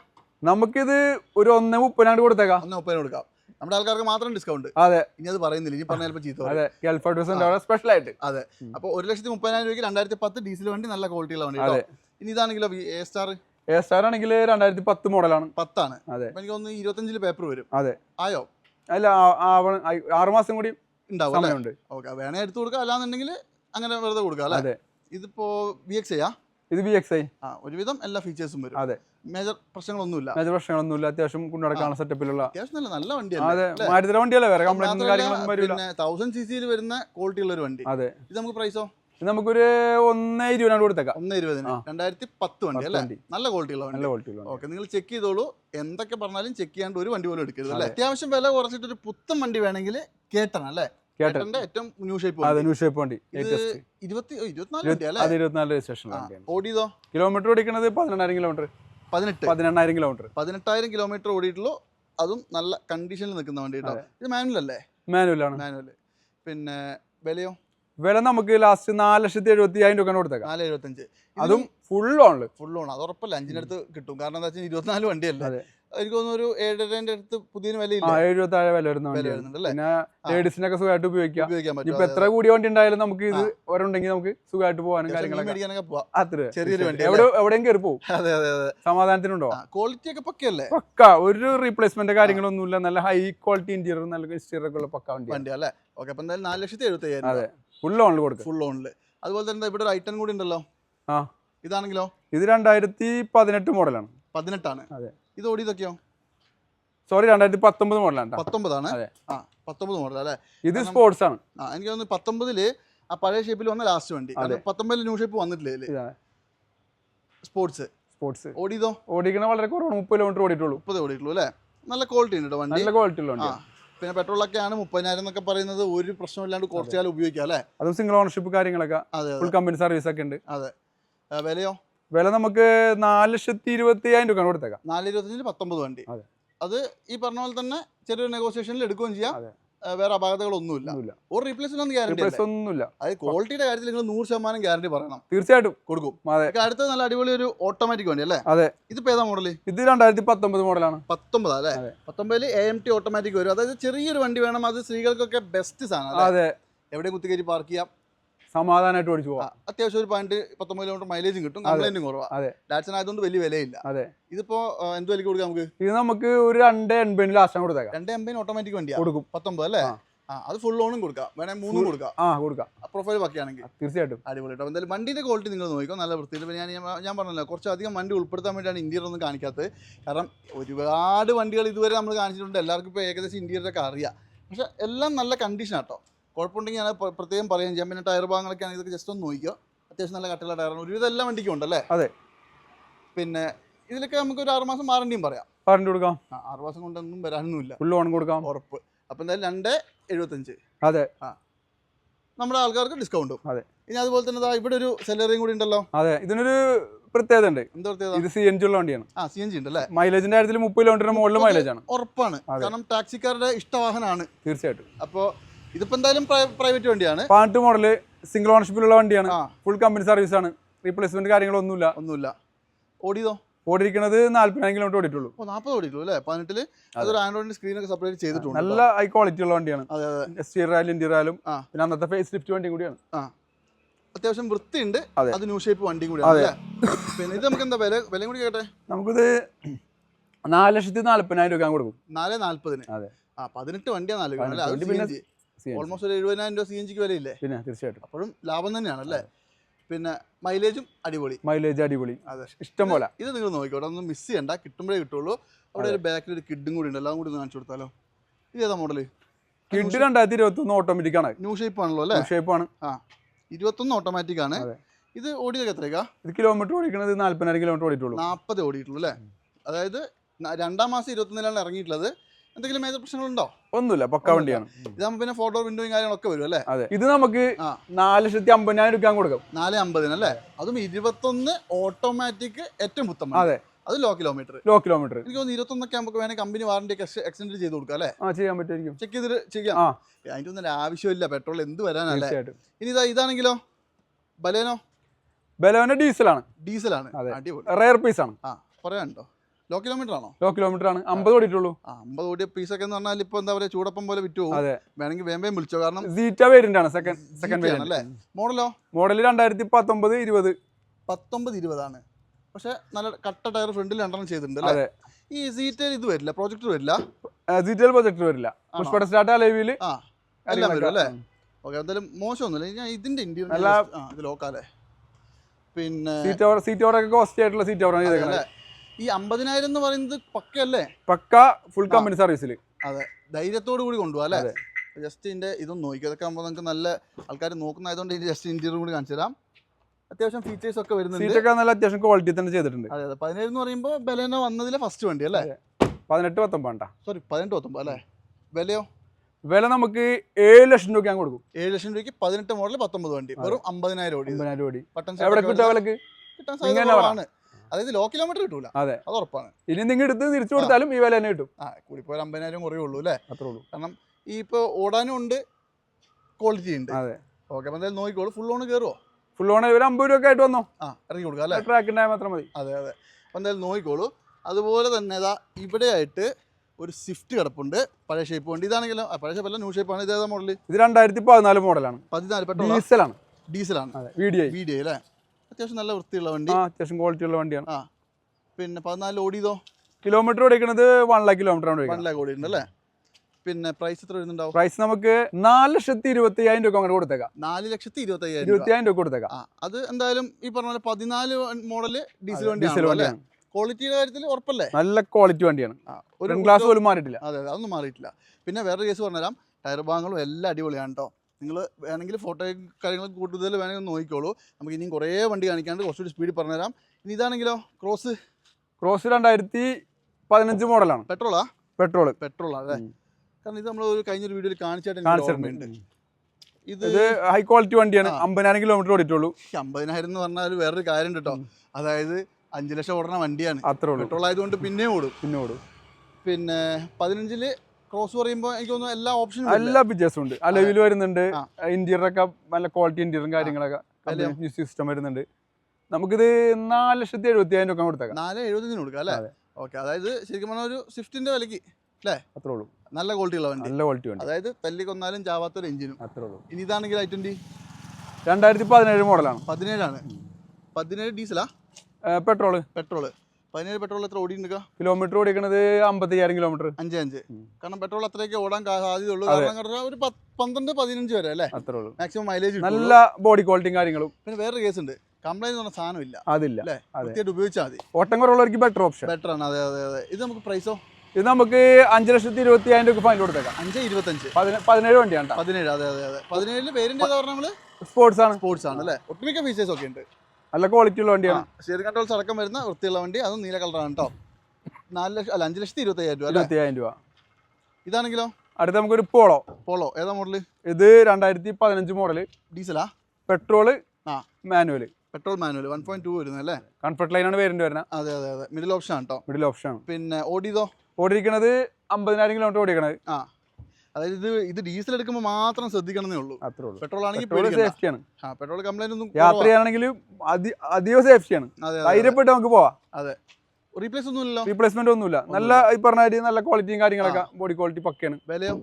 നമുക്കിത് ഒരു ഒന്നേ മുപ്പതിനാണ്ട് കൊടുത്തേക്കാം. ഒന്ന് മുപ്പതിന് കൊടുക്കാം. നമ്മുടെ ആൾക്കാർക്ക് മാത്രം ഡിസ്കൗണ്ട് അതെ. ഇനി അത് പറയുന്നില്ല. ഇനി പറഞ്ഞാൽ ചീത്ത അതെ. ഗൾഫ് അവിടെ സ്പെഷ്യൽ ആയിട്ട്. അതെ. അപ്പോൾ ഒരു ലക്ഷത്തി മുപ്പതിനായിരം രൂപയ്ക്ക് രണ്ടായിരത്തി പത്ത് ഡീസൽ വണ്ടി നല്ല ക്വാളിറ്റിയുള്ള വണ്ടി. ഇനി ഇതാണെങ്കിലോ എ സ്റ്റാർ എ സ്റ്റാർ ആണെങ്കിൽ രണ്ടായിരത്തി പത്ത് മോഡലാണ് പത്താണ്. അതെ. എനിക്ക് ഒന്ന് ഇരുപത്തഞ്ചിൽ പേപ്പർ വരും. അതെ. ആയോ? അല്ല ആറുമാസം ആറ് മാസം കൂടി ഉണ്ടാവും ഓക്കെ വേണേ എടുത്തു കൊടുക്കാം. അല്ലാന്നുണ്ടെങ്കിൽ അങ്ങനെ വെറുതെ കൊടുക്കാം അല്ലേ? അതെ. ഇതിപ്പോ ബി എക്സ് ചെയ്യാ? ഇത് ബി എക്സ് ഐ ആ ഒരുവിധം എല്ലാ ഫീച്ചേഴ്സും വരും. അതെ. മേജർ പ്രശ്നങ്ങളൊന്നുമില്ല. മേജർ പ്രശ്നങ്ങളൊന്നുമില്ല. അത്യാവശ്യം കൊണ്ടുനടക്കാനുള്ള സെറ്റപ്പിലുള്ള അത്യാവശ്യം നല്ല നല്ല അതെ വണ്ടിയല്ലേ മാരുതിയുടെ വണ്ടിയല്ലേ? വേറെ കംപ്ലൈന്റ് കാര്യങ്ങളൊന്നും വരില്ല. തൗസൻഡ് സി സിയിൽ വരുന്ന ക്വാളിറ്റി ഉള്ള ഒരു വണ്ടി. അതെ. ഇത് നമുക്ക് പ്രൈസോ നമുക്കൊരു ഒന്നേ ഇരുപതിനാണ്ട് കൊടുത്തേക്കാം. ഒന്ന് ഇരുപതിന്. രണ്ടായിരത്തി പത്ത് വണ്ടി അല്ലേ? നല്ല ക്വാളിറ്റിയുള്ള വണ്ടി. ക്വാളിറ്റി ഓക്കെ നിങ്ങൾ ചെക്ക് ചെയ്തോളൂ. എന്തൊക്കെ പറഞ്ഞാലും ചെക്ക് ചെയ്യാണ്ട് ഒരു വണ്ടി പോലും എടുക്കരുത് അല്ലേ? അതെ. അത്യാവശ്യം വില കുറച്ചിട്ട് ഒരു പുത്തൻ വണ്ടി വേണമെങ്കിൽ കേട്ടണം അല്ലേ? കേട്ടന്റെ ഏറ്റവും ന്യൂ ഷേപ്പ് അതെ ന്യൂ ഷേപ്പ് വണ്ടി. അത് ഇരുപത്തിനാല് രജിസ്ട്രേഷൻ ഓടിയതോ? കിലോമീറ്റർ ഓടിക്കുന്നത് പതിനെണ്ണായിരം കിലോമീറ്റർ. പതിനെട്ട്. പതിനെണ്ണായിരം കിലോമീറ്റർ. പതിനെട്ടായിരം കിലോമീറ്റർ ഓടിയിട്ടുള്ളൂ. അതും നല്ല കണ്ടീഷനിൽ നിൽക്കുന്ന വണ്ടി കേട്ടോ. ഇത് മാനുവൽ അല്ലേ മാനുവലാണ് മാനുവൽ പിന്നെ വിലയോ? വില നമുക്ക് ലാസ്റ്റ് നാല് ലക്ഷത്തി എഴുപത്തി ആയിരം രൂപ കൊടുത്തേക്കാം നാല് എഴുപത്തഞ്ച് അതും ഫുൾ ഓൺ ഫുൾ ഓൺ അത് ഉറപ്പല്ല. അഞ്ചിനടുത്ത് കിട്ടും. കാരണം എന്താ വെച്ചാൽ ഇരുപത്തിനാല് വണ്ടിയല്ലേ. എനിക്ക് തോന്നുന്നു ഒരു ഏഴരേന്റെ അടുത്ത് പുതിയ വിലയില്ല. ഏഴ് താഴെ വില വരുന്നുണ്ട് പിന്നെ ലേഡീസിനൊക്കെ സുഖമായിട്ട് ഉപയോഗിക്കാം. ഇപ്പൊ എത്ര കൂടിയ വണ്ടി ഉണ്ടായാലും നമുക്ക് ഇത് ഒരെണ്ണ്ടെങ്കിൽ നമുക്ക് സുഖമായിട്ട് പോകാനും കാര്യങ്ങളൊക്കെ. അത്ര. ചെറിയൊരു വണ്ടി എവിടെ എവിടെയും കയറി പോകും അതെ അതെ അതെ. സമാധാനത്തിനുണ്ടോ? ക്വാളിറ്റി ഒക്കെ പക്കയല്ലേ? പക്ക. ഒരു റീപ്ലേസ്മെന്റ് കാര്യങ്ങളൊന്നുമില്ല. നല്ല ഹൈ ക്വാളിറ്റി ഇന്റീരിയർ നല്ല എക്സ്റ്റീരിയർ ഒക്കെ ഉള്ള പക്ക വണ്ടി വണ്ടി അല്ലേ? ഓക്കെ അപ്പൊ എന്തായാലും നാല് ലക്ഷത്തി എഴുപത്തി അതെ. ഫുൾ ഓണിൽ കൊടുക്കും. ഫുൾ ഓണിൽ അതുപോലെ തന്നെ ഇവിടെ ഒരു ഐറ്റം കൂടി ഉണ്ടല്ലോ. ആ. ഇതാണെങ്കിലോ? ഇത് രണ്ടായിരത്തി പതിനെട്ട് മോഡലാണ് പതിനെട്ടാണ്. അതെ. ഇത് ഓടിയതൊക്കെയോ സോറി രണ്ടായിരത്തി പത്തൊമ്പത് മോഡലാണ്. പത്തൊമ്പതാണ്. ആ പത്തൊമ്പത് മോഡൽ അല്ലേ? ഇത് സ്പോർട്സ് ആണ്. ആ എനിക്ക് തോന്നുന്നു പത്തൊമ്പതിൽ ആ പഴയ ഷേപ്പിൽ വന്ന ലാസ്റ്റ് വണ്ടി. പത്തൊമ്പതിൽ ന്യൂ ഷേപ്പ് വന്നിട്ടില്ല സ്പോർട്സ് സ്പോർട്സ് ഓടിയതോ? ഓടിക്കണ വളരെ കുറവാണ്. മുപ്പത് കിലോമീറ്റർ ഓടിയിട്ടുള്ളൂ. മുപ്പത് ഓടിയിട്ടുള്ളൂ അല്ലേ? നല്ല ക്വാളിറ്റി ഉണ്ട് വണ്ടി. നല്ല ക്വാളിറ്റി ഉള്ള വണ്ടി പിന്നെ പെട്രോളൊക്കെ ആണ് മുപ്പതിനായിരം എന്നൊക്കെ പറയുന്നത് ഒരു പ്രശ്നമില്ലാണ്ട് കുറച്ച് കാലം ഉപയോഗിക്കാം അല്ലേ? അതും സിംഗിൾ ഓണർഷിപ്പ് കാര്യങ്ങളൊക്കെ. അതെ ഫുൾ കമ്പനി സർവീസ് ഒക്കെ ഉണ്ട്. അതെ. വിലയോ? വില നമുക്ക് നാല് ലക്ഷത്തി ഇരുപത്തി അയ്യായിരം രൂപ കൊടുത്തേക്കാം. നാല് ഇരുപത്തഞ്ചിന് പത്തൊമ്പത് വണ്ടി. അതെ. അത് ഈ പറഞ്ഞ പോലെ തന്നെ ചെറിയൊരു നെഗോസിയേഷനിൽ എടുക്കുകയും ചെയ്യാം. അതെ. വേറെ അപാകതകളൊന്നുമില്ല ഒന്നുമില്ല. ഒരു റീപ്ലേസ്മെന്റ് ഒന്നും ഗ്യാരണ്ടി റീപ്ലേസ് ഒന്നുമില്ല. അത് ക്വാളിറ്റിയുടെ കാര്യത്തിൽ നിങ്ങൾ നൂറ് ശതമാനം ഗ്യാരണ്ടി പറയണം. തീർച്ചയായിട്ടും. കൊടുക്കും. അതെ. ഇതൊക്കെ അടുത്തത് നല്ല അടിപൊളി ഒരു ഓട്ടോമാറ്റിക് വണ്ടി അല്ലേ? അതെ. ഇതിപ്പോ ഏതാ മോഡൽ ഇത് രണ്ടായിരത്തി പത്തൊമ്പത് മോഡലാണ് പത്തൊമ്പതാ അല്ലേ? അതെ. പത്തൊമ്പതിൽ എ എം ടി ഓട്ടോമാറ്റിക് വരും. അതായത് ചെറിയൊരു വണ്ടി വേണം. അത് സ്ത്രീകൾക്കൊക്കെ ബെസ്റ്റ് സാധനം അല്ലേ? അതെ. എവിടെ കുത്തിക്കയറ്റി പാർക്ക് ചെയ്യാം. സമാധാനമായിട്ട് ഓടിച്ചു പോകാം പോവാം അത്യാവശ്യം ഒരു പതിനെട്ട് പത്തൊമ്പത് കിലോമീറ്റർ മൈലേജും കിട്ടും. കംപ്ലൈന്റും കുറവാണ് അതെ. ലാറ്റ്സൺ ആയതുകൊണ്ട് വലിയ വിലയില്ല. അതെ. ഇതിപ്പോ എന്ത് വിലക്ക് കൊടുക്കാം നമുക്ക്? ഇത് നമുക്ക് ഒരു രണ്ട് എൺപതിന് ലാസ്റ്റ് കൊടുത്തേക്കാം. രണ്ട് എൺപതിന് ഓട്ടോമാറ്റിക് വണ്ടിയാ? കൊടുക്കും. പത്തൊമ്പത് അല്ലേ? അത് ഫുൾ ലോണും കൊടുക്കാം. വേണേ മൂന്നും കൊടുക്കാം. ആ കൊടുക്കാം. പ്രൊഫൈൽ ബാക്കിയാണെങ്കിൽ. തീർച്ചയായിട്ടും. അടിപൊളി കേട്ടോ എന്തായാലും വണ്ടിയുടെ ക്വാളിറ്റി നിങ്ങൾ നോക്കിക്കോ. നല്ല വൃത്തിയിൽ. ഞാൻ ഞാൻ പറഞ്ഞല്ലോ കുറച്ചധികം വണ്ടി ഉൾപ്പെടുത്താൻ വേണ്ടിയാണ് ഇന്ത്യയിൽ ഒന്നും കാണിക്കാത്തത്. കാരണം ഒരുപാട് വണ്ടികൾ ഇതുവരെ നമ്മൾ കാണിച്ചിട്ടുണ്ട്. എല്ലാവർക്കും ഇപ്പോൾ ഏകദേശം ഇന്ത്യയിലൊക്കെ അറിയാം. പക്ഷെ എല്ലാം നല്ല കണ്ടീഷൻ കേട്ടോ കുഴപ്പമുണ്ടെങ്കിൽ ഞാൻ പ്ര- പ്രത്യേകം പറയുകയും ചെയ്യാം പിന്നെ ടയർ ഭാഗങ്ങളൊക്കെ ആണെങ്കിൽ ഇതൊക്കെ ജസ്റ്റ് ഒന്ന് നോക്കിയോ അത്യാവശ്യം നല്ല കട്ടിയുള്ള ടയറാണ് ഒരുവിധം എല്ലാ വണ്ടിക്കും ഉണ്ടല്ലേ അതെ. പിന്നെ ഇതിലൊക്കെ നമുക്ക് ഒരു ആറുമാസം വാറണ്ടിയും പറയാം. വാറണ്ടി കൊടുക്കാം. ആറ് മാസം കൊണ്ടൊന്നും വരാനൊന്നുമില്ല. ഫുൾ ഓൺ കൊടുക്കാം. ഉറപ്പ്. അപ്പം എന്തായാലും രണ്ട് എഴുപത്തഞ്ച്. അതെ. ആ. നമ്മുടെ ആൾക്കാർക്ക് ഡിസ്കൗണ്ടും അതെ. ഇനി അതുപോലെ തന്നെ ഇവിടെ ഒരു സെലറിയും കൂടി ഉണ്ടല്ലോ. അതെ. ഇതിനൊരു പ്രത്യേകത ഉണ്ട്. എന്താ പ്രത്യേകത? ഇത് സി എൻ ജി ഉള്ള വണ്ടിയാണ്. ആ സി എൻ ജി ഉണ്ട് അല്ലേ? മൈലേജിന്റെ കാര്യത്തിൽ മുപ്പത് കിലോമീറ്ററിന് മുകളിൽ മൈലേജ് ആണ്. ഉറപ്പാണ്. കാരണം ടാക്സിക്കാരുടെ ഇഷ്ടവാഹനമാണ് തീർച്ചയായിട്ടും. അപ്പോൾ ഇതിപ്പോൾ എന്തായാലും പ്രൈവറ്റ് വണ്ടിയാണ്. പാട്ട് മോഡൽ സിംഗിൾ ഓണർഷിപ്പിലുള്ള വണ്ടിയാണ്. ഫുൾ കമ്പനി സർവീസ് ആണ്. റീപ്ലേസ്മെന്റ് കാര്യങ്ങളൊന്നുമില്ല. ഒന്നുമില്ല. ഓടിയതോ? ഓടിയിരിക്കുന്നത് നാല്പതിനായിരം കിലോമീറ്റർ ഓടിയിട്ടുള്ളൂ. ഓ നാൽപ്പത് ഓടിയിട്ടുള്ളൂ അല്ലേ? പതിനെട്ടിൽ അതൊരു ആൻഡ്രോയിഡിന്റെ സ്ക്രീനൊക്കെ സെപ്പറേറ്റ് ചെയ്തിട്ടുണ്ട് നല്ല ഹൈ ക്വാളിറ്റി ഉള്ള വണ്ടിയാണ്. അതെ എസ്റ്റീറായാലും ഇന്ത്യ ആ. പിന്നെ അന്നത്തെ ഫേസ് ലിഫ്റ്റ് വണ്ടി കൂടിയാണ് അത്യാവശ്യം വൃത്തിയുണ്ട്. അതെ. അത് ന്യൂ ഷേപ്പ് വണ്ടി കൂടിയാണ് പിന്നെ ഇത് നമുക്ക് എന്താ വില വില കൂടി കേട്ടെ? നമുക്കിത് നാല് ലക്ഷത്തി നാല്പതിനായിരം രൂപ കൊടുക്കും. നാല് നാല്പതിന്. അതെ. ആ പതിനെട്ട് വണ്ടിയാണ് നാല് പിന്നെ. ഓൾമോസ്റ്റ് ഒരു എഴുപതിനായിരം രൂപ സി എൻ ജിക്ക് വിലയില്ലേ? പിന്നെ തീർച്ചയായിട്ടും. അപ്പോഴും ലാഭം തന്നെയാണ് അല്ലേ? പിന്നെ മൈലേജും അടിപൊളി. മൈലേജ് അടിപൊളി. അതെ. ഇഷ്ടം പോലെ. ഇത് നിങ്ങൾ നോക്കിക്കോട്ടെ ഒന്നും മിസ് ചെയ്യണ്ട. കിട്ടുമ്പോഴേ കിട്ടുള്ളൂ. അവിടെ ഒരു ബാക്കിൽ ഒരു കിഡും കൂടി ഉണ്ട്. എല്ലാം കൂടി ഒന്ന് കാണിച്ചു കൊടുത്താലോ? ഇത് ഏതാ മോഡൽ കിഡ് രണ്ടായിരത്തി ഇരുപത്തി ഒന്ന് ഓട്ടോമാറ്റിക് ആണ്. ന്യൂ ഷേപ്പ് ആണല്ലോ അല്ലേ? ഷേപ്പ് ആണ്. ആ. ഇരുപത്തൊന്ന് ഓട്ടോമാറ്റിക് ആണ്. ഇത് ഓടിയതൊക്കെ എത്രയ്ക്കാ ഇത് കിലോമീറ്റർ ഓടിക്കുന്നത് നാല്പതിനായിരം കിലോമീറ്റർ ഓടിയിട്ടുള്ളൂ. നാൽപ്പത് ഓടിയിട്ടുള്ളൂ അല്ലേ? അതായത് രണ്ടാം മാസം ഇരുപത്തൊന്നിലാണ് ഇറങ്ങിയിട്ടുള്ളത്. എന്തെങ്കിലും മേജർ പ്രശ്നങ്ങളുണ്ടോ? ഒന്നുമില്ല പക്ക വണ്ടിയാണ്. ഇതാകുമ്പോൾ പിന്നെ ഫോട്ടോ വിൻഡോയും കാര്യങ്ങളൊക്കെ വരും അല്ലേ? അതെ. ഇത് നമുക്ക്. നാല് ലക്ഷത്തി അമ്പതിനായിരം രൂപ കൊടുക്കും. നാല് അമ്പതിന് അല്ലേ? അതും ഇരുപത്തൊന്ന് ഓട്ടോമാറ്റിക് ഏറ്റവും പുത്തം അതെ. അത് ലോ കിലോമീറ്റർ ലോ കിലോമീറ്റർ എനിക്ക് തോന്നുന്നു ഇരുപത്തൊന്നൊക്കെ നമുക്ക് വേണമെങ്കിൽ കമ്പനി വാറണ്ടി ഒക്കെ എക്സ്റ്റെൻഡ് ചെയ്ത് കൊടുക്കാം അല്ലേ? ആ ചെയ്യാൻ പറ്റുമായിരിക്കും. ചെക്ക് ചെയ്തിട്ട് ചെയ്യാം. ആ. അതിന്റെ ഒന്നും ആവശ്യമില്ല. പെട്രോൾ എന്ത് വരാനല്ലേ? ഇനി ഇതാ ഇതാണെങ്കിലോ? ബലേനോ? ബലേനോ ഡീസലാണ്. ഡീസലാണ്. റയർ പീസ് ആണ്. ആ പറയാനുണ്ടോ? ലോ കിലോമീറ്റർ ആണോ ലോ കിലോമീറ്റർ ആണ് അമ്പത് ഓടിയിട്ടുള്ളൂ. അമ്പത് ഓടിയ പീസൊക്കെ എന്ന് പറഞ്ഞാൽ ഇപ്പൊ എന്താ പറയുക ചൂടപ്പം പോലെ വിറ്റു അതെ. വേണമെങ്കിൽ വേമ്പേം വിളിച്ചോ കാരണം സീറ്റ വേരിയന്റ് ആണ് സെക്കൻഡ് സെക്കൻഡ് വേരിയന്റ് അല്ലേ മോഡലോ? മോഡൽ രണ്ടായിരത്തി പത്തൊമ്പത് ഇരുപത്. പത്തൊമ്പത് ഇരുപതാണ്. പക്ഷെ നല്ല കട്ട ടയർ ഫ്രണ്ടിൽ രണ്ടെണ്ണം ചെയ്തിട്ടുണ്ട് അല്ലേ? ഈ സീറ്റയിൽ ഇത് വരില്ല പ്രൊജക്ടർ വരില്ല? സീറ്റൽ പ്രൊജക്ടർ വരില്ല? പുഷ്പട സ്റ്റാർട്ട് അലവിൽ ആ എല്ലാം വരും അല്ലേ ഓക്കെ എന്തായാലും മോശമൊന്നുമില്ല. ഞാൻ ഇതിന്റെ ഇന്ത്യ ഇത് ലോക്കാലേ പിന്നെ സീറ്റ് ഓവർ സീറ്റ് ഓവറൊക്കെ കോസ്റ്റ് ആയിട്ടുള്ള സീറ്റ് ഓവറാണ് ചെയ്തേക്കുന്നത് ഈ അമ്പതിനായിരം എന്ന് പറയുന്നത് പക്കയല്ലേ? പക്ക ഫുൾ കമ്പനി സർവീസിൽ അതെ. ധൈര്യത്തോടു കൂടി കൊണ്ടുപോകാം അല്ലേ. ജസ്റ്റ് ഇതിന്റെ ഇതൊന്നും നോക്കി. അതൊക്കെ ആകുമ്പോൾ നമുക്ക് നല്ല ആൾക്കാർ നോക്കുന്നതായതുകൊണ്ട് ഇതിന്റെ ജസ്റ്റ് ഇന്റീരിയർ കൂടി കാണിച്ചു തരാം. അത്യാവശ്യം ഫീച്ചേഴ്സ് ഒക്കെ വരുന്നുണ്ട്. സീറ്റൊക്കെ നല്ല അത്യാവശ്യം ക്വാളിറ്റി തന്നെ ചെയ്തിട്ടുണ്ട്. അതെ അതെ. പതിനേഴ് എന്ന് പറയുമ്പോൾ ബലേന വന്നതിലെ ഫസ്റ്റ് വണ്ടി അല്ലേ? പതിനെട്ട് പത്തൊമ്പത് സോറി പതിനെട്ട് പത്തൊമ്പത് അല്ലേ? വിലയോ? വില നമുക്ക് ഏഴ് ലക്ഷം രൂപയ്ക്ക് ഞാൻ കൊടുക്കും. ഏഴ് ലക്ഷം രൂപയ്ക്ക് പതിനെട്ട് മോഡൽ പത്തൊമ്പത് വണ്ടി. വെറും അമ്പതിനായിരം ഓടി അമ്പതിനായിരം കോടി പട്ടൺ എവിടെ സൈഡിലൊക്കെ വിലക്ക്? കിട്ടാൻ അതായത് ലോ കിലോമീറ്റർ കിട്ടൂല. അതെ. അത് ഉറപ്പാണ്. ഇനി നിങ്ങൾ എടുത്ത് തിരിച്ചു കൊടുത്താലും ഈ വില തന്നെ കിട്ടും. ആ കൂടിപ്പോയാൽ അമ്പതിനായിരം കുറയുള്ളൂ അല്ലേ? അത്രേ ഉള്ളൂ. കാരണം ഈ ഇപ്പോൾ ഓടാനും ഉണ്ട് ക്വാളിറ്റി ഉണ്ട്. അതെ. ഓക്കെ അപ്പം എന്തായാലും നോക്കിക്കോളൂ. ഫുൾ ഓൺ കയറുമോ ഫുൾ ഓൺ ഒരു അമ്പത് രൂപ ആയിട്ട് വന്നോ? ആ ഇറങ്ങി കൊടുക്കാം അല്ലേ? ട്രാക്ക് ഉണ്ടായാൽ മാത്രം മതി. അതെ അതെ. അപ്പം എന്തായാലും നോക്കിക്കോളൂ. അതുപോലെ തന്നെ ഇതാ ഇവിടെയായിട്ട് ഒരു സ്വിഫ്റ്റ് കിടപ്പുണ്ട്. പഴയ ഷേപ്പ് വണ്ടി ഇതാണെങ്കിലും പഴയ ഷേപ്പ് അല്ല ന്യൂ ഷേപ്പാണ് ഇതേതാ മോഡൽ ഇത് രണ്ടായിരത്തി പതിനാല് മോഡലാണ് പതിനാല് ഡീസലാണ് ഡീസലാണ് വീഡിയോ വീഡിയോ അല്ലേ? അത്യാവശ്യം നല്ല വൃത്തിയുള്ള വണ്ടി. ആ അത്യാവശ്യം ക്വാളിറ്റി ഉള്ള വണ്ടിയാണ്. ആ. പിന്നെ പതിനാല് ഓടിയതോ കിലോമീറ്റർ ഓടിക്കുന്നത് വൺ ലാക്ക് കിലോമീറ്റർ ആണ് വൺ ലാക്ക് ഓടിയിട്ടുണ്ട് അല്ലേ? പിന്നെ പ്രൈസ് എത്ര വരുന്നുണ്ടാവും പ്രൈസ് നമുക്ക് നാല് ലക്ഷത്തി ഇരുപത്തി അയ്യായിരം രൂപ അങ്ങനെ കൊടുത്തേക്കാം. നാല് ലക്ഷത്തി ഇരുപത്തി അയ്യായിരം രൂപ. കൊടുത്തേക്കാം. അത് എന്തായാലും ഈ പറഞ്ഞ പോലെ പതിനാല് മോഡൽ ഡീസൽ വണ്ടിയാണ്. ക്വാളിറ്റിയുടെ കാര്യത്തിൽ ഉറപ്പല്ലേ? നല്ല ക്വാളിറ്റി വണ്ടിയാണ്. ഒരു ഗ്ലാസ് പോലും മാറിയിട്ടില്ല. അതെ അതെ അതൊന്നും മാറിയിട്ടില്ല. പിന്നെ വേറൊരു കേസ് പറഞ്ഞുതരാം. ടയർ ഭാഗങ്ങളും എല്ലാം അടിപൊളിയാണ് കേട്ടോ നിങ്ങൾ വേണമെങ്കിൽ ഫോട്ടോ കാര്യങ്ങൾ കൂടുതൽ വേണമെങ്കിൽ നോക്കിക്കോളൂ. നമുക്ക് ഇനിയും കുറേ വണ്ടി കാണിക്കാണ്ട് കുറച്ചുകൂടി സ്പീഡിൽ പറഞ്ഞുതരാം. ഇനി ഇതാണെങ്കിലോ? ക്രോസ് ക്രോസ് രണ്ടായിരത്തി പതിനഞ്ച് മോഡലാണ്. പെട്രോളാ പെട്രോൾ പെട്രോൾ അല്ലേ? കാരണം ഇത് നമ്മൾ ഒരു കഴിഞ്ഞൊരു വീഡിയോയിൽ കാണിച്ചായിട്ട് കാണിച്ചിട്ടുണ്ട്. ഇത് ഹൈ ക്വാളിറ്റി വണ്ടിയാണ്. അമ്പതിനായിരം കിലോമീറ്റർ ഓടിയിട്ടുള്ളൂ. അമ്പതിനായിരം എന്ന് പറഞ്ഞാൽ വേറൊരു കാര്യം കേട്ടോ. അതായത് അഞ്ച് ലക്ഷം ഓടുന്ന വണ്ടിയാണ്. അത്രേ ഉള്ളൂ. പെട്രോൾ ആയതുകൊണ്ട് പിന്നെയും ഓടും. പിന്നെ ഓടും. പിന്നെ പതിനഞ്ചിൽ ക്രോസ് പറയുമ്പോൾ എനിക്ക് തോന്നുന്നു എല്ലാ ഓപ്ഷനും എല്ലാ ഫീച്ചേഴ്സും ഉണ്ട്. അലവിൽ വരുന്നുണ്ട്. ഇന്റീരിയറൊക്കെ നല്ല ക്വാളിറ്റി ഇന്റീരിയറും കാര്യങ്ങളൊക്കെ? സിസ്റ്റം വരുന്നുണ്ട്. നമുക്കിത് നാല് ലക്ഷത്തി എഴുപത്തി അയ്യായിരം രൂപ കൊടുത്തേക്കാം. നാല് എഴുപതിന് കൊടുക്കാം അല്ലേ. ഓക്കെ അതായത് ശരിക്കും പറഞ്ഞാൽ ഒരു സ്വിഫ്റ്റിന്റെ വിലക്ക് അല്ലേ? അത്രേ ഉള്ളൂ. നല്ല ക്വാളിറ്റി ഉള്ള വണ്ടി. നല്ല ക്വാളിറ്റി വണ്ടി. അതായത് തല്ലി കൊന്നാലും ചാവാത്ത ഒരു എഞ്ചിനും അത്രേ ഉള്ളൂ. ഇനി ഇതാണെങ്കിൽ ഐ ട്വന്റി രണ്ടായിരത്തി പതിനേഴ് മോഡലാണ് പതിനേഴാണ്. പതിനേഴ് ഡീസലാ പെട്രോൾ പെട്രോൾ പതിനേഴ് പെട്രോൾ എത്ര ഓടി കിലോമീറ്റർ ഓടിക്കണത് അമ്പത്തയ്യായിരം കിലോമീറ്റർ അഞ്ച് അഞ്ച്. കാരണം പെട്രോൾ അത്രയൊക്കെ ഓടാൻ സാധ്യത സാധ്യതയുള്ളൂ. കാരണം ഒരു പന്ത്രണ്ട് പതിനഞ്ച് വരെ അല്ലേ? അത്രേ ഉള്ളൂ. മാക്സിമം മൈലേജ് നല്ല ബോഡി ക്വാളിറ്റിയും കാര്യങ്ങളും. പിന്നെ വേറൊരു കേസ് ഉണ്ട്. കംപ്ലൈന്റ് പറഞ്ഞ സാധനം ഇല്ല. അതില്ല. അല്ലേ? ഉപയോഗിച്ചാൽ മതി. ഓട്ടം കുറവുള്ളവർക്ക് ബെറ്റർ ഓപ്ഷൻ ബെറ്റർ ആണ്. അതെ അതെ അതെ. ഇത് നമുക്ക് പ്രൈസോ ഇത് നമുക്ക് അഞ്ച് ലക്ഷത്തി ഇരുപത്തി അയ്യായിരം രൂപ ഫൈൻ കൊടുത്തേക്കാം. അഞ്ച് ഇരുപത്തഞ്ച്. പതിന- പതിനേഴ് വണ്ടിയാണ്. പതിനേഴ് അതെ അതെ അതെ. പതിനേഴിൽ പേരിന്റെ സ്പോർട്സ് ആണ്. സ്പോർട്സ് ആണ് അല്ലേ? ഒട്ടുമിക്ക ഫീച്ചേഴ്സ് ഒക്കെ ഉണ്ട്. നല്ല ക്വാളിറ്റി ഉള്ള വണ്ടിയാണ്. ഷെയർ കൺട്രോൾസ് അടക്കം വരുന്ന വൃത്തിയുള്ള വണ്ടി. അതും നീല കളറാണ് കേട്ടോ നാല് ലക്ഷം അല്ല അഞ്ച് ലക്ഷത്തി ഇരുപത്തി അയ്യായിരം രൂപ ഇരുപത്തയ്യായിരം രൂപ. ഇതാണെങ്കിലോ? അടുത്ത നമുക്കൊരു പോളോ. പോളോ. ഏതാ മോഡൽ ഇത് രണ്ടായിരത്തി പതിനഞ്ച് മോഡൽ ഡീസലാ പെട്രോൾ ആ. Manual petrol manual one point two വരുന്നത് അല്ലേ? കംഫർട്ട് ലൈനാണ് വേരിയന്റ് വരുന്നത് അതെ അതെ അതെ. മിഡിൽ ഓപ്ഷൻ ആണ് കേട്ടോ മിഡിൽ ഓപ്ഷൻ ആണ്. പിന്നെ ഓടിയതോ? ഓടിയിരിക്കണത് അമ്പതിനായിരം കിലോമീറ്റർ ഓടിക്കണത് ആ. അതായത് ഇത് ഇത് ഡീസൽ എടുക്കുമ്പോൾ മാത്രം ശ്രദ്ധിക്കണമെന്നേ ഉള്ളൂ. അത്രേ ഉള്ളൂ. പെട്രോൾ ആണെങ്കിൽ. സേഫ്റ്റിയാണ് ആ പെട്രോൾ കംപ്ലൈന്റ് ഒന്നും യാത്ര അതി അധികം സേഫ്റ്റിയാണ് ധൈര്യപ്പെട്ട് നമുക്ക് പോവാം. അതെ. റീപ്ലേസ് ഒന്നുമില്ലല്ലോ? റീപ്ലേസ്മെന്റ് ഒന്നുമില്ല. നല്ല ഈ പറഞ്ഞ നല്ല ക്വാളിറ്റിയും കാര്യങ്ങളൊക്കെ ബോഡി ക്വാളിറ്റി പക്കയാണ്. വിലയോ?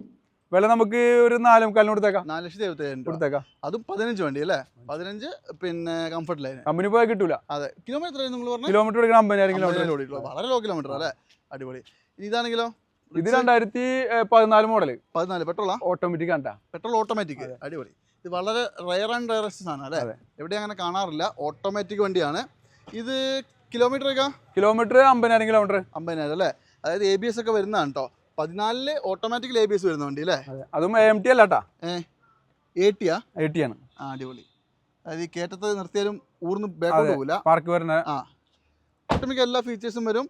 വില നമുക്ക് ഒരു നാലേ മുക്കാലിന് കൊടുത്തേക്കാം. നാല് ലക്ഷത്തി എഴുപത്തേഴ് കൊടുത്തേക്കാം. അതും പതിനഞ്ച് വണ്ടി അല്ലേ? പതിനഞ്ച് പിന്നെ കംഫർട്ട് ലൈൻ കമ്പനി പോയാൽ കിട്ടൂല. അതെ. കിലോമീറ്റർ നിങ്ങൾ പറഞ്ഞു? കിലോമീറ്റർ എടുക്കണം അമ്പതിനായിരം കിലോമീറ്റർ. വളരെ ലോ കിലോമീറ്റർ അല്ലേ? അടിപൊളി. ഇതാണെങ്കിലോ? ഇത് രണ്ടായിരത്തി പതിനാല് മോഡൽ പതിനാല് പെട്രോൾ ഓട്ടോമാറ്റിക് കണ്ടാ പെട്രോൾ ഓട്ടോമാറ്റിക്. അടിപൊളി. ഇത് വളരെ റയർ ആൻഡ് റയറസ്റ്റ് സാധനം അല്ലേ. എവിടെ അങ്ങനെ കാണാറില്ല. ഓട്ടോമാറ്റിക് വണ്ടിയാണ്. ഇത് കിലോമീറ്റർ ഒക്കെ കിലോമീറ്റർ അമ്പതിനായിരം കിലോമീറ്റർ അമ്പതിനായിരം അല്ലേ? അതായത് എ ബി എസ് ഒക്കെ വരുന്നതാണ് കേട്ടോ പതിനാലിൽ ഓട്ടോമാറ്റിക്കൽ എ ബി എസ് വരുന്ന വണ്ടി അല്ലേ? അതും. എം ടി അല്ല കേട്ടാ എ ആ എ ടി ആണ്. ആ അടിപൊളി. അതായത് ഈ കയറ്റത്ത് നിർത്തിയാലും ഊർന്ന് ബാക്കോട്ട്. പോകില്ല പാർക്ക് വരുന്ന ആ. ഓട്ടോമാറ്റിക് എല്ലാ ഫീച്ചേഴ്സും വരും.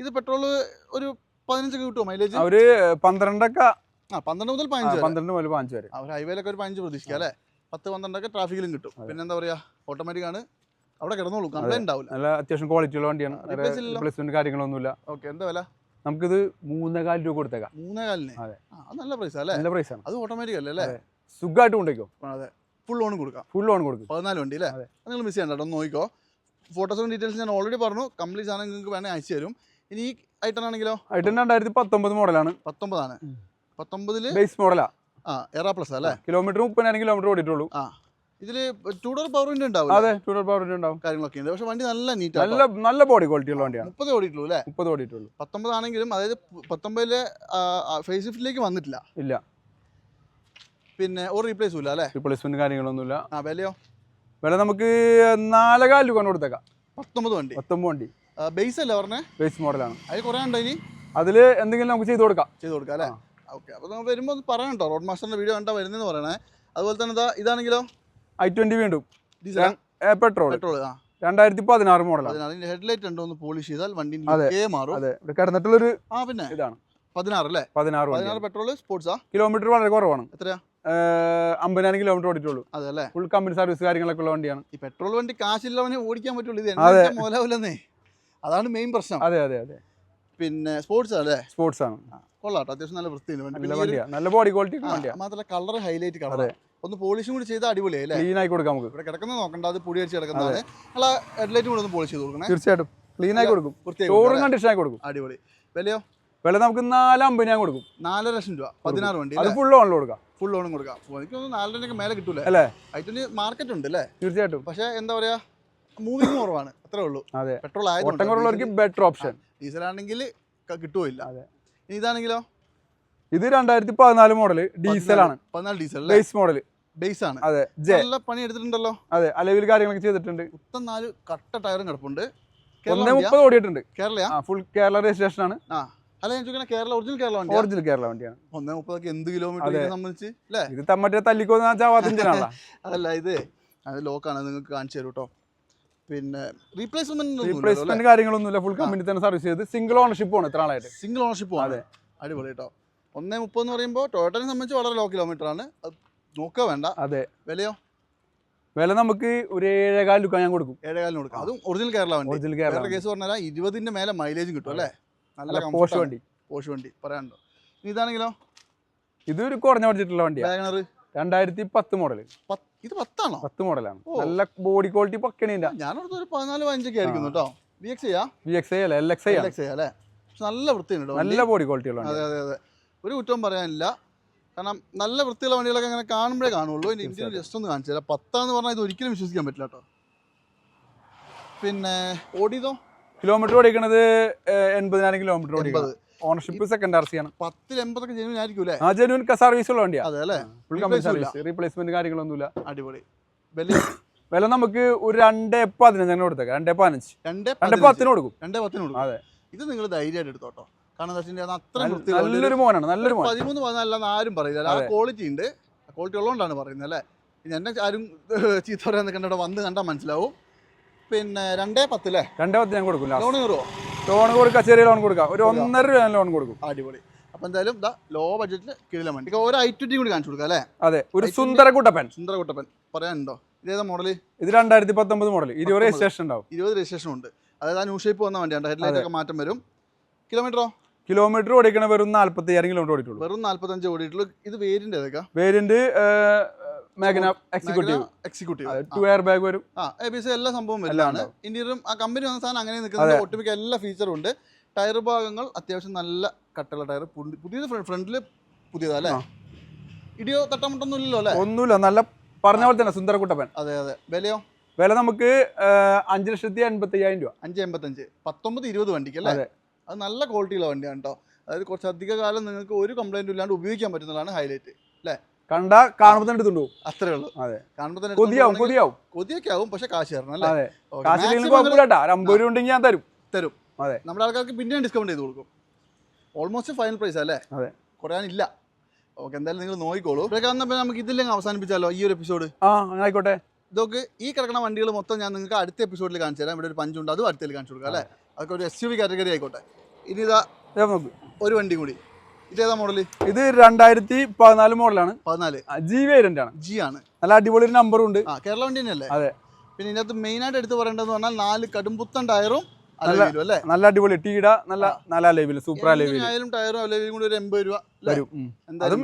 ഇത് പെട്രോൾ ഒരു പതിനഞ്ചൊക്കെ കിട്ടുമോ മൈലേജ് അവർ പന്ത്രണ്ടൊക്കെ ആ പന്ത്രണ്ട് മുതൽ പതിനഞ്ച് പന്ത്രണ്ട് മുതൽ പതിനഞ്ച് വരെ. അവർ ഒരു ഹൈവേയിലൊക്കെ ഒരു പതിനഞ്ച് പ്രതീക്ഷിക്കാം അല്ലേ? പത്ത് പന്ത്രണ്ടൊക്കെ ട്രാഫിക്കിലും കിട്ടും. പിന്നെ എന്താ പറയാ? ഓട്ടോമാറ്റിക് ആണ്. അവിടെ കിടന്നോളൂ കംപ്ലൈന്റ് ഉണ്ടാവില്ല നല്ല അത്യാവശ്യം ക്വാളിറ്റി ഉള്ള വണ്ടിയാണ്. റിപ്ലേസ്മെന്റ് കാര്യങ്ങളൊന്നുമില്ല. ഓക്കെ എന്താ വില? നമുക്കിത് മൂന്നേകാൽ രൂപ കൊടുത്തേക്കാം. മൂന്നേകാലിന്? അതെ. നല്ല പ്രൈസ് അല്ലേ? നല്ല പ്രൈസ് ആണ്. അത് ഓട്ടോമാറ്റിക് അല്ലേ. സുഖമായിട്ട് കൊണ്ടേക്കോ അതെ. ഫുൾ ലോൺ കൊടുക്കാം. ഫുൾ ലോൺ കൊടുക്കും. പതിനാല് വണ്ടി അല്ലേ? നിങ്ങൾ മിസ് ചെയ്യണ്ട കേട്ടോ നോക്കിക്കോ. ഫോട്ടോസും ഡീറ്റെയിൽസ് ഞാൻ ഓൾറെഡി പറഞ്ഞു. കംപ്ലീറ്റ് സാധനം നിങ്ങൾക്ക് വേണമെങ്കിൽ അയച്ചു തരും. ഇനി ഐറ്റം ആണെങ്കിലോ? ആയിട്ട് രണ്ടായിരത്തി പത്തൊമ്പത് മോഡലാണ്. പത്തൊമ്പതാണ്. പത്തൊമ്പതിൽ ബേസ് മോഡലാ ആ. എറാ പ്ലസ് അല്ലേ? കിലോമീറ്റർ മുപ്പതിനായിരം കിലോമീറ്റർ ഓടിയിട്ടുള്ളൂ. ആ. ഇതിൽ ടൂ ഡോർ പവർ വിൻഡോ ഉണ്ടാവും അതെ ടൂ ഡോർ പവർ ഉണ്ടാവും. കാര്യങ്ങളൊക്കെ ഉണ്ട്. പക്ഷെ വണ്ടി നല്ല നീറ്റ് നല്ല നല്ല ബോഡി ക്വാളിറ്റി ഉള്ള വണ്ടിയാണ്. മുപ്പത് ഓടിയിട്ടുള്ളൂ അല്ലേ? മുപ്പത് ഓടിയിട്ടുള്ളൂ. പത്തൊമ്പതാണെങ്കിലും അതായത് പത്തൊമ്പതിലെ ഫേസ് ലിഫ്റ്റിലേക്ക് വന്നിട്ടില്ല. ഇല്ല. പിന്നെ ഒരു റീപ്ലേസും ഇല്ല അല്ലേ? റീപ്ലേസ്മെന്റ് കാര്യങ്ങളൊന്നുമില്ല. ആ വിലയോ? വില നമുക്ക് നാലേകാൽ രൂപ കൊടുത്തേക്കാം പത്തൊമ്പത് വണ്ടി. പത്തൊമ്പത് വണ്ടി. ബേസ് അല്ലേ പറഞ്ഞേ? ബേസ് മോഡലാണ് അതിൽ കുറേ ഉണ്ടോ ഇനി? അതിൽ എന്തെങ്കിലും നമുക്ക് ചെയ്ത് കൊടുക്കാം. ചെയ്ത് കൊടുക്കാം അല്ലേ? ഓക്കെ അപ്പോൾ നമ്മൾ വരുമ്പോൾ ഒന്ന് പറയണം കേട്ടോ. റോഡ് മാസ്റ്ററിന്റെ വീഡിയോ കണ്ടാൽ വരുന്നതെന്ന് പറയണേ. അതുപോലെ തന്നെ ഇതാ ഇതാണെങ്കിലോ? ഐ ട്വന്റി വീണ്ടും. ഡീസൽ പെട്രോൾ പെട്രോൾ ആ. രണ്ടായിരത്തി പതിനാറ്. മോഡലാണ് ഹെഡ്ലൈറ്റ് ഉണ്ടോ ഒന്ന് പോളിഷ് ചെയ്താൽ വണ്ടി. മാറും. അതെ. കിടന്നിട്ടുള്ളൊരു ആ പിന്നെ? ഇതാണ്. പതിനാറ് അല്ലേ? പതിനാറ് പതിനാറ് പെട്രോൾ സ്പോർട്സാ കിലോമീറ്റർ വളരെ കുറവാണ്. എത്രയാ? അമ്പതിനായിരം കിലോമീറ്റർ ഓടിയിട്ടുള്ളൂ. അതെ അല്ലേ? ഫുൾ കമ്പനി സർവീസ് കാര്യങ്ങളൊക്കെ ഉള്ള വണ്ടിയാണ്. ഈ പെട്രോൾ വണ്ടി കാശില്ലവനെ ഓടിക്കാൻ പറ്റുള്ളൂ. ഇത്. മുതലാവില്ലെന്നേ അതാണ് മെയിൻ പ്രശ്നം. അതെ അതെ അതെ. പിന്നെ സ്പോർട്സ് അല്ലേ? സ്പോർട്സ് ആണ്. കൊള്ളാട്ടോ അത്യാവശ്യം നല്ല വണ്ടി നല്ല ബോഡി ക്വാളിറ്റി മാത്രമല്ല കളർ ഹൈലൈറ്റ് കളർ ഒന്ന് പോളിഷും കൂടി ചെയ്താൽ അടിപൊളിയായി അല്ലേ? ക്ലീൻ ആയി കൊടുക്കാം നമുക്ക്. ഇവിടെ കിടക്കുന്നത് നോക്കണ്ട അത് പൊടി അടിച്ച് കിടക്കുന്നതാണ്. ഹെഡ് ഹെഡ്ലൈറ്റും കൂടെ ഒന്ന് പോളിഷ് ചെയ്ത് കൊടുക്കണേ. തീർച്ചയായിട്ടും. ക്ലീൻ ആയി കൊടുക്കും. ഷോറും കണ്ടീഷൻ ആയി കൊടുക്കും. അടിപൊളി. വിലയോ? വില നമുക്ക് നാല് ഞാൻ കൊടുക്കും. നാലര ലക്ഷം രൂപ. പതിനാറ് വണ്ടി അത് ഫുൾ ഓണിൽ കൊടുക്കാം. ഫുൾ ഓണും കൊടുക്കാം. എനിക്ക് നാലര മേലെ കിട്ടൂലേ? അല്ലേ? അതിന് മാർക്കറ്റ് ഉണ്ട് അല്ലേ തീർച്ചയായിട്ടും. പക്ഷേ എന്താ പറയാ? മൂവിങ് കുറവാണ്. അത്രേ ഉള്ളൂ. അതെ. പെട്രോൾ ഓട്ടം കുറവുള്ളവർക്ക് ബെറ്റർ ഓപ്ഷൻ ഡീസൽ ആണെങ്കിൽ കിട്ടുമില്ല അതെ. ഇതാണെങ്കിലോ? ഇത് രണ്ടായിരത്തി പതിനാല് മോഡൽ ഡീസൽ ആണ്. പതിനാല് ഡീസൽ ബേസ് മോഡൽ ബേസ് ആണ്. അതെ. നല്ല പണി എടുത്തിട്ടുണ്ടല്ലോ. അതെ. അലവിൽ കാര്യങ്ങളൊക്കെ ചെയ്തിട്ടുണ്ട്. മൊത്തം നാല് കട്ട ടയറും കിടപ്പുണ്ട്. ഒന്നേ കേരള മുപ്പത് ഓടിയിട്ടുണ്ട്. കേരളയാ? ഫുൾ കേരള രജിസ്ട്രേഷൻ ആണ്. ആ. അല്ല ഞാൻ ചോദിക്കണ കേരള ഒറിജിനൽ കേരള വണ്ടി ഒറിജിനൽ കേരള വണ്ടിയാണ്. ഒന്നേ മുപ്പതൊക്കെ എന്ത് കിലോമീറ്റർ സംബന്ധിച്ച് അല്ലേ? ഇത് തമ്മറ്റേ മറ്റേ തല്ലിക്കോന്ന് (laughs) അതല്ല ഇത് അത് ലോക്കാണ് നിങ്ങൾക്ക് കാണിച്ചു തരും കേട്ടോ പിന്നെ റീപ്ലേസ്മെന്റ് റീപ്ലേസ്മെന്റ് കാര്യങ്ങളൊന്നുമില്ല. ഫുൾ കമ്പനി തന്നെ സർവീസ് ചെയ്ത്. സിംഗിൾ ഓണർഷിപ്പ് ആണ് ഇത്ര ആളായിട്ട്. സിംഗിൾ ഓണർഷിപ്പ് ആണ്. അടിപൊളി കേട്ടോ. ഒന്നേ മുപ്പത് എന്ന് പറയുമ്പോൾ ടൊയോട്ടനെ സംബന്ധിച്ച് വളരെ ലോ കിലോമീറ്റർ ആണ്. അത് നോക്കുക വേണ്ട. അതെ. വിലയോ? വില നമുക്ക് ഒരു ഏഴേകാൽ രൂപ ഞാൻ കൊടുക്കും. ഏഴേകാലിന് കൊടുക്കാം. അതും ഒറിജിനൽ കേരള വണ്ടി. ഒറിജിനൽ കേരള കേസ് പറഞ്ഞാൽ ഇരുപതിന്റെ മേലെ മൈലേജും കിട്ടും അല്ലേ? നല്ല പോഷ് വണ്ടി. പോഷ് വണ്ടി. പറയാനുണ്ടോ? ഇനി ഇതാണെങ്കിലോ? ഇത് ഒരു കുറഞ്ഞ ബഡ്ജറ്റുള്ള വണ്ടിയാണ് വാഗണർ രണ്ടായിരത്തി പത്ത് മോഡൽ ഇത് പത്താണോ? പത്ത് മോഡലാണ്. നല്ല ബോഡി ക്വാളിറ്റി പക്കണില്ല ഞാനടുത്ത് ഒരു പതിനാല് പതിനഞ്ചൊക്കെ ആയിരിക്കും കേട്ടോ. വി എക്സ് വി എക്സ് അല്ല എൽ എക്സ് എൽ എക്സ് അല്ലേ? നല്ല വൃത്തിയുണ്ട് നല്ല ബോഡി ക്വാളിറ്റി അതെ അതെ അതെ. ഒരു കുറ്റവും പറയാനില്ല. കാരണം നല്ല വൃത്തിയുള്ള വണ്ടികളൊക്കെ അങ്ങനെ കാണുമ്പോഴേ കാണുള്ളൂ. ഇനി ഇന്ത്യയിൽ ജസ്റ്റ് ഒന്ന് കാണിച്ചു തരാം. പത്താന്ന് പറഞ്ഞാൽ ഇത് ഒരിക്കലും വിശ്വസിക്കാൻ പറ്റില്ല കേട്ടോ. പിന്നെ ഓടിയതോ? കിലോമീറ്റർ ഓടിക്കണത് എൺപതിനായിരം കിലോമീറ്റർ ഓടിക്കണം. എൺപത്. ഓണർഷിപ്പ് സെക്കൻഡ് ആർ സി ആണ്. പത്തിൽ എൺപതൊക്കെ ജെനുവിൻ ആയിരിക്കും അല്ലേ? ആ ജെനുവിൻ സർവീസ് ഉള്ള വണ്ടിയാണ് അതെ അല്ലേ? Full company. സർവീസ് റീപ്ലേസ്മെന്റ് കാര്യങ്ങളൊന്നുമില്ല. അടിപൊളി. വില? നമുക്ക് ഒരു രണ്ട് പതിനഞ്ച് അങ്ങനെ കൊടുത്തേക്കാം. രണ്ട് പതിനഞ്ച്. രണ്ട്. പത്തിന് കൊടുക്കും. രണ്ടേ പത്തിന് കൊടുക്കും. അതെ. ഇത് നിങ്ങൾ ധൈര്യമായിട്ട് എടുത്തോട്ടോ. കാരണം. നല്ലൊരു മോനാണ് നല്ലൊരു മോൻ പതിമൂന്ന് പതിനാലെന്ന് ആരും പറയില്ല. ആ ക്വാളിറ്റി ഉണ്ട്. ക്വാളിറ്റി ഉള്ളതുകൊണ്ടാണ് പറയുന്നത് അല്ലേ? ഇനി എന്നെ ആരും (laughs) ചീത്ത പറയാൻ നിൽക്കേണ്ട വന്ന് കണ്ടാൽ മനസ്സിലാവും. പിന്നെ രണ്ടേ പത്തില്ലേ രണ്ടേ പത്ത് ഞാൻ കൊടുക്കും ലോൺ കയറുമോ ലോൺ കൊടുക്കാം ചെറിയ ലോൺ കൊടുക്കാം. ഒരു ഒന്നര രൂപ ലോൺ കൊടുക്കും. അടിപൊളി. അപ്പൊ എന്തായാലും ഇതാ ലോ ബഡ്ജറ്റിൽ കിഴില വണ്ടി. ഒരു ഐ ട്വന്റി കൂടി കാണിച്ചു കൊടുക്കാം അല്ലേ? അതെ ഒരു സുന്ദര കുട്ടപ്പൻ. സുന്ദര കുട്ടപ്പൻ. പറയാനുണ്ടോ? ഇതേതാ മോഡൽ ഇത് രണ്ടായിരത്തി പത്തൊമ്പത്. മോഡൽ ഇരുപത്. രജിസ്ട്രേഷൻ ഉണ്ടാവും. ഇരുപത് രജിസ്ട്രേഷൻ ഉണ്ട്. അതായത് ആ ന്യൂ ഷേപ്പ് വന്ന വണ്ടിയാണ്. ഹെഡ്ലൈറ്റ് ഒക്കെ മാറ്റം വരും. കിലോമീറ്ററോ കിലോമീറ്റർ ഓടിക്കണ വെറും നാല്പത്തി അയ്യായിരം കിലോമീറ്റർ ഓടിയിട്ടുള്ളൂ. വെറും നാല്പത്തഞ്ച് ഓടിയിട്ടുള്ളൂ. ഇത് വേരിയന്റ് ഏതൊക്കെ variant Magna executive executive two air bag വരും. ആ എ ബി എസ് എല്ലാ സംഭവം എല്ലാം ഇന്റീരിയറും ആ കമ്പനി വന്ന സാധനം അങ്ങനെ നിൽക്കുന്നത് ഒട്ടുമിക്ക എല്ലാ ഫീച്ചറും ഉണ്ട്. ടയർ ഭാഗങ്ങൾ അത്യാവശ്യം നല്ല കട്ടുള്ള ടയർ പുതിയത് ഫ്രണ്ടിൽ പുതിയതാ അല്ലേ? ഇടിയോ തട്ടമുട്ടൊന്നും ഇല്ലല്ലോ അല്ലേ? ഒന്നുമില്ല. നല്ല പറഞ്ഞ പോലെ തന്നെ സുന്ദരക്കുട്ടപ്പൻ. അതെ അതെ. വിലയോ? വില നമുക്ക് അഞ്ച് ലക്ഷത്തി അൻപത്തി അയ്യായിരം രൂപ. അഞ്ച് എൺപത്തഞ്ച്. പത്തൊമ്പത് ഇരുപത് വണ്ടിക്ക് അല്ലേ? അതെ. നല്ല ക്വാളിറ്റിയുള്ള വണ്ടിയാണ് കേട്ടോ. അതായത് കുറച്ച് അധിക കാലം നിങ്ങൾക്ക് ഒരു കംപ്ലൈന്റും ഇല്ലാണ്ട് ഉപയോഗിക്കാൻ പറ്റുന്നതാണ് ഹൈലൈറ്റ് കണ്ട കാണുമ്പോൾ തന്നെ എടുത്തുണ്ടോ അത്രേ ഉള്ളൂ. അതെ. കാണുമ്പോൾ കൊതിയാവും കൊതിയാവും. കൊതിയൊക്കെ ആവും പക്ഷെ കാശ് തരണം അല്ലേ? അതെ. Okay. കാശില്ലെങ്കിൽ Maximum കുഴപ്പമില്ല ഒരു അമ്പത് രൂപ ഉണ്ടെങ്കിൽ ഞാൻ തരും. തരും. അതെ. നമ്മുടെ ആൾക്കാർക്ക് പിന്നെയും ഡിസ്കൗണ്ട് ചെയ്ത് കൊടുക്കും. ഓൾമോസ്റ്റ് ഫൈനൽ പ്രൈസ് അല്ലേ? അതെ. കുറയാനില്ല. ഓക്കെ എന്തായാലും നിങ്ങൾ നോക്കിക്കോളൂ. ഇതൊക്കെ വന്നപ്പോൾ നമുക്ക് ഇതില്ലെങ്കിൽ അവസാനിപ്പിച്ചാലോ ഈ ഒരു എപ്പിസോഡ് ആ അങ്ങനെ ആയിക്കോട്ടെ. ഇതൊക്കെ ഈ കിടക്കുന്ന വണ്ടികൾ മൊത്തം ഞാൻ നിങ്ങൾക്ക് അടുത്ത എപ്പിസോഡിൽ കാണിച്ചു തരാം. ഇവിടെ ഒരു പഞ്ചുണ്ട്. അതും അടുത്തതിൽ കാണിച്ചു കൊടുക്കാം അല്ലേ? അതൊക്കെ ഒരു എസ് യു വി കാറ്റഗറി ആയിക്കോട്ടെ. ഇനി ഇതാ ഒരു വണ്ടി കൂടി. ഇതേതാ മോഡൽ ഇത് രണ്ടായിരത്തി പതിനാല് മോഡലാണ്. പതിനാല്. ജി വേരിയന്റ് ആണ്. ജി ആണ്. നല്ല അടിപൊളി ഒരു നമ്പറും ഉണ്ട്. ആ കേരള വണ്ടി തന്നെയല്ലേ? അതെ. പിന്നെ ഇതിനകത്ത് മെയിൻ ആയിട്ട് എടുത്ത് പറയേണ്ടതെന്ന് പറഞ്ഞാൽ നാല് കടുംപുത്തൻ ടയറും അല്ലേ? നല്ല അടിപൊളി. ടീഡ നല്ല നല്ല അലവിൽ സൂപ്പർ അലവിൽ ആയാലും ടയറും അലേവിലും കൂടി ഒരു എൺപത് രൂപ? വരും. അതും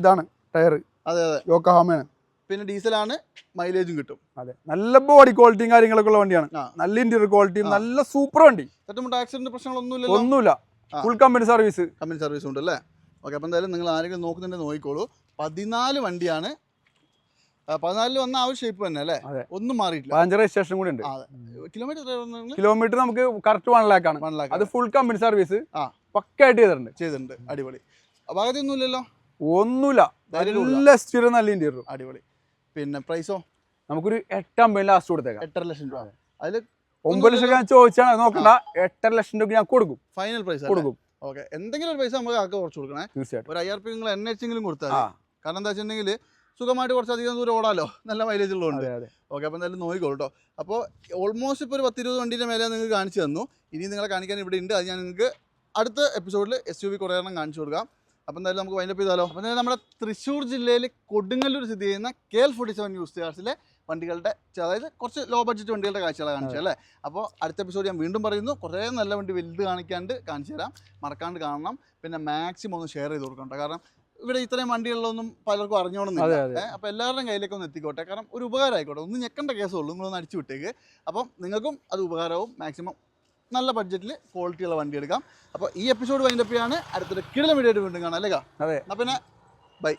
ഇതാണ് ടയർ അതെ അതെ. യോക്കഹാമയാണ്. പിന്നെ ഡീസലാണ് മൈലേജും കിട്ടും. അതെ. നല്ല ബോഡി ക്വാളിറ്റിയും കാര്യങ്ങളൊക്കെ ഉള്ള വണ്ടിയാണ്. നല്ല ഇന്റീരിയർ ക്വാളിറ്റിയും നല്ല സൂപ്പർ വണ്ടി. തട്ടുമുട്ട് ആക്സിഡന്റ് പ്രശ്നങ്ങളൊന്നുമില്ല ഒന്നുമില്ല. Full company service company service ഉണ്ട് അല്ലേ ഓക്കെ അപ്പം എന്തായാലും നിങ്ങൾ ആരെങ്കിലും നോക്കുന്നുണ്ടെങ്കിൽ നോക്കിക്കോളൂ. പതിനാല് വണ്ടിയാണ്. പതിനാലിൽ വന്ന ആ ഒരു ഷേപ്പ് തന്നെ അല്ലേ? ഒന്നും മാറിയിട്ടില്ല. പതിനഞ്ച് രജിസ്ട്രേഷൻ കൂടി ഉണ്ട്. കിലോമീറ്റർ കിലോമീറ്റർ നമുക്ക് കറക്റ്റ് വൺ ലാക്ക് ആണ്. വൺ ലാക്ക് അത് ഫുൾ കമ്പനി സർവീസ് ആ. പക്കായിട്ട് ചെയ്തിട്ടുണ്ട്. ചെയ്തിട്ടുണ്ട്. അടിപൊളി. അപാകത്തൊന്നും ഇല്ലല്ലോ ഒന്നുമില്ല. സ്ഥിരം നല്ല എക്സ്റ്റീരിയർ നല്ല ഇന്റീരിയർ അടിപൊളി. പിന്നെ പ്രൈസോ നമുക്കൊരു എട്ടമ്പത് ലാസ്റ്റ് കൊടുത്തേക്കാം. എട്ടര ലക്ഷം രൂപ. അതിൽ ഒമ്പത് ലക്ഷം ഞാൻ ചോദിച്ചാൽ നോക്കണ്ട. എട്ടര ലക്ഷം രൂപ ഞാൻ കൊടുക്കും. ഫൈനൽ പ്രൈസ് കൊടുക്കും. ഓക്കെ എന്തെങ്കിലും ഒരു പൈസ നമുക്ക് ആൾക്ക് കുറച്ച് കൊടുക്കണേ. തീർച്ചയായിട്ടും. ഒരു അയ്യായിരം നിങ്ങൾ എൻ എച്ചെങ്കിലും കൊടുത്താൽ കാരണം എന്താ വെച്ചിട്ടുണ്ടെങ്കിൽ സുഖമായിട്ട് കുറച്ച് അധികം ദൂരം ഓടാലോ. നല്ല മൈലേജ് ഉള്ളതുകൊണ്ട്. ഓക്കെ അപ്പോൾ എന്തായാലും നോക്കിക്കോളൂ കേട്ടോ അപ്പോൾ ഓൾമോസ്റ്റ് ഇപ്പോൾ ഒരു പത്തിരുപത് വണ്ടീന്റെ മേലെ നിങ്ങൾക്ക് കാണിച്ചു തന്നു. ഇനി നിങ്ങളെ കാണിക്കാൻ ഇവിടെ ഉണ്ട്. അത് ഞാൻ നിങ്ങൾക്ക് അടുത്ത എപ്പിസോഡിൽ എസ് യു വി കുറേ എണ്ണം കാണിച്ചു കൊടുക്കാം. അപ്പോൾ എന്തായാലും നമുക്ക് വൈൻഡപ്പ് ചെയ്താലോ. അപ്പോൾ നമ്മുടെ തൃശ്ശൂർ ജില്ലയിൽ കൊടുങ്ങല്ലൂർ സ്ഥിതി ചെയ്യുന്ന K L forty seven used കാർസിലെ വണ്ടികളുടെ അതായത് കുറച്ച് ലോ ബഡ്ജറ്റ് വണ്ടികളുടെ കാഴ്ചകളാണ് കാണിച്ചത് അല്ലേ? അപ്പോൾ അടുത്ത എപ്പിസോഡ് ഞാൻ വീണ്ടും പറയുന്നു. കുറേ നല്ല വണ്ടി വലുത് കാണിക്കാണ്ട് കാണിച്ചു തരാം. മറക്കാണ്ട് കാണണം. പിന്നെ മാക്സിമം ഒന്ന് ഷെയർ ചെയ്ത് കൊടുക്കണം കാരണം ഇവിടെ ഇത്രയും വണ്ടികളിലൊന്നും പലർക്കും അറിഞ്ഞോണമെന്നില്ല അപ്പോൾ എല്ലാവരുടെയും കയ്യിലേക്ക് ഒന്ന് എത്തിക്കോട്ടെ. കാരണം ഒരു ഉപകാരമായിക്കോട്ടെ ഒന്ന് ഞെക്കേണ്ട കേസുള്ളൂ. നിങ്ങളൊന്ന് അടിച്ചു വിട്ടേക്ക്. അപ്പം നിങ്ങൾക്കും അത് ഉപകാരവും മാക്സിമം നല്ല ബഡ്ജറ്റിൽ ക്വാളിറ്റിയുള്ള വണ്ടി എടുക്കാം. അപ്പോൾ ഈ എപ്പിസോഡ് വൈൻഡപ്പിയാണ് അടുത്തൊരു കിടല വീഡിയോ വീണ്ടും കാണാം അല്ലേ? അതെ. അപ്പം പിന്നെ ബൈ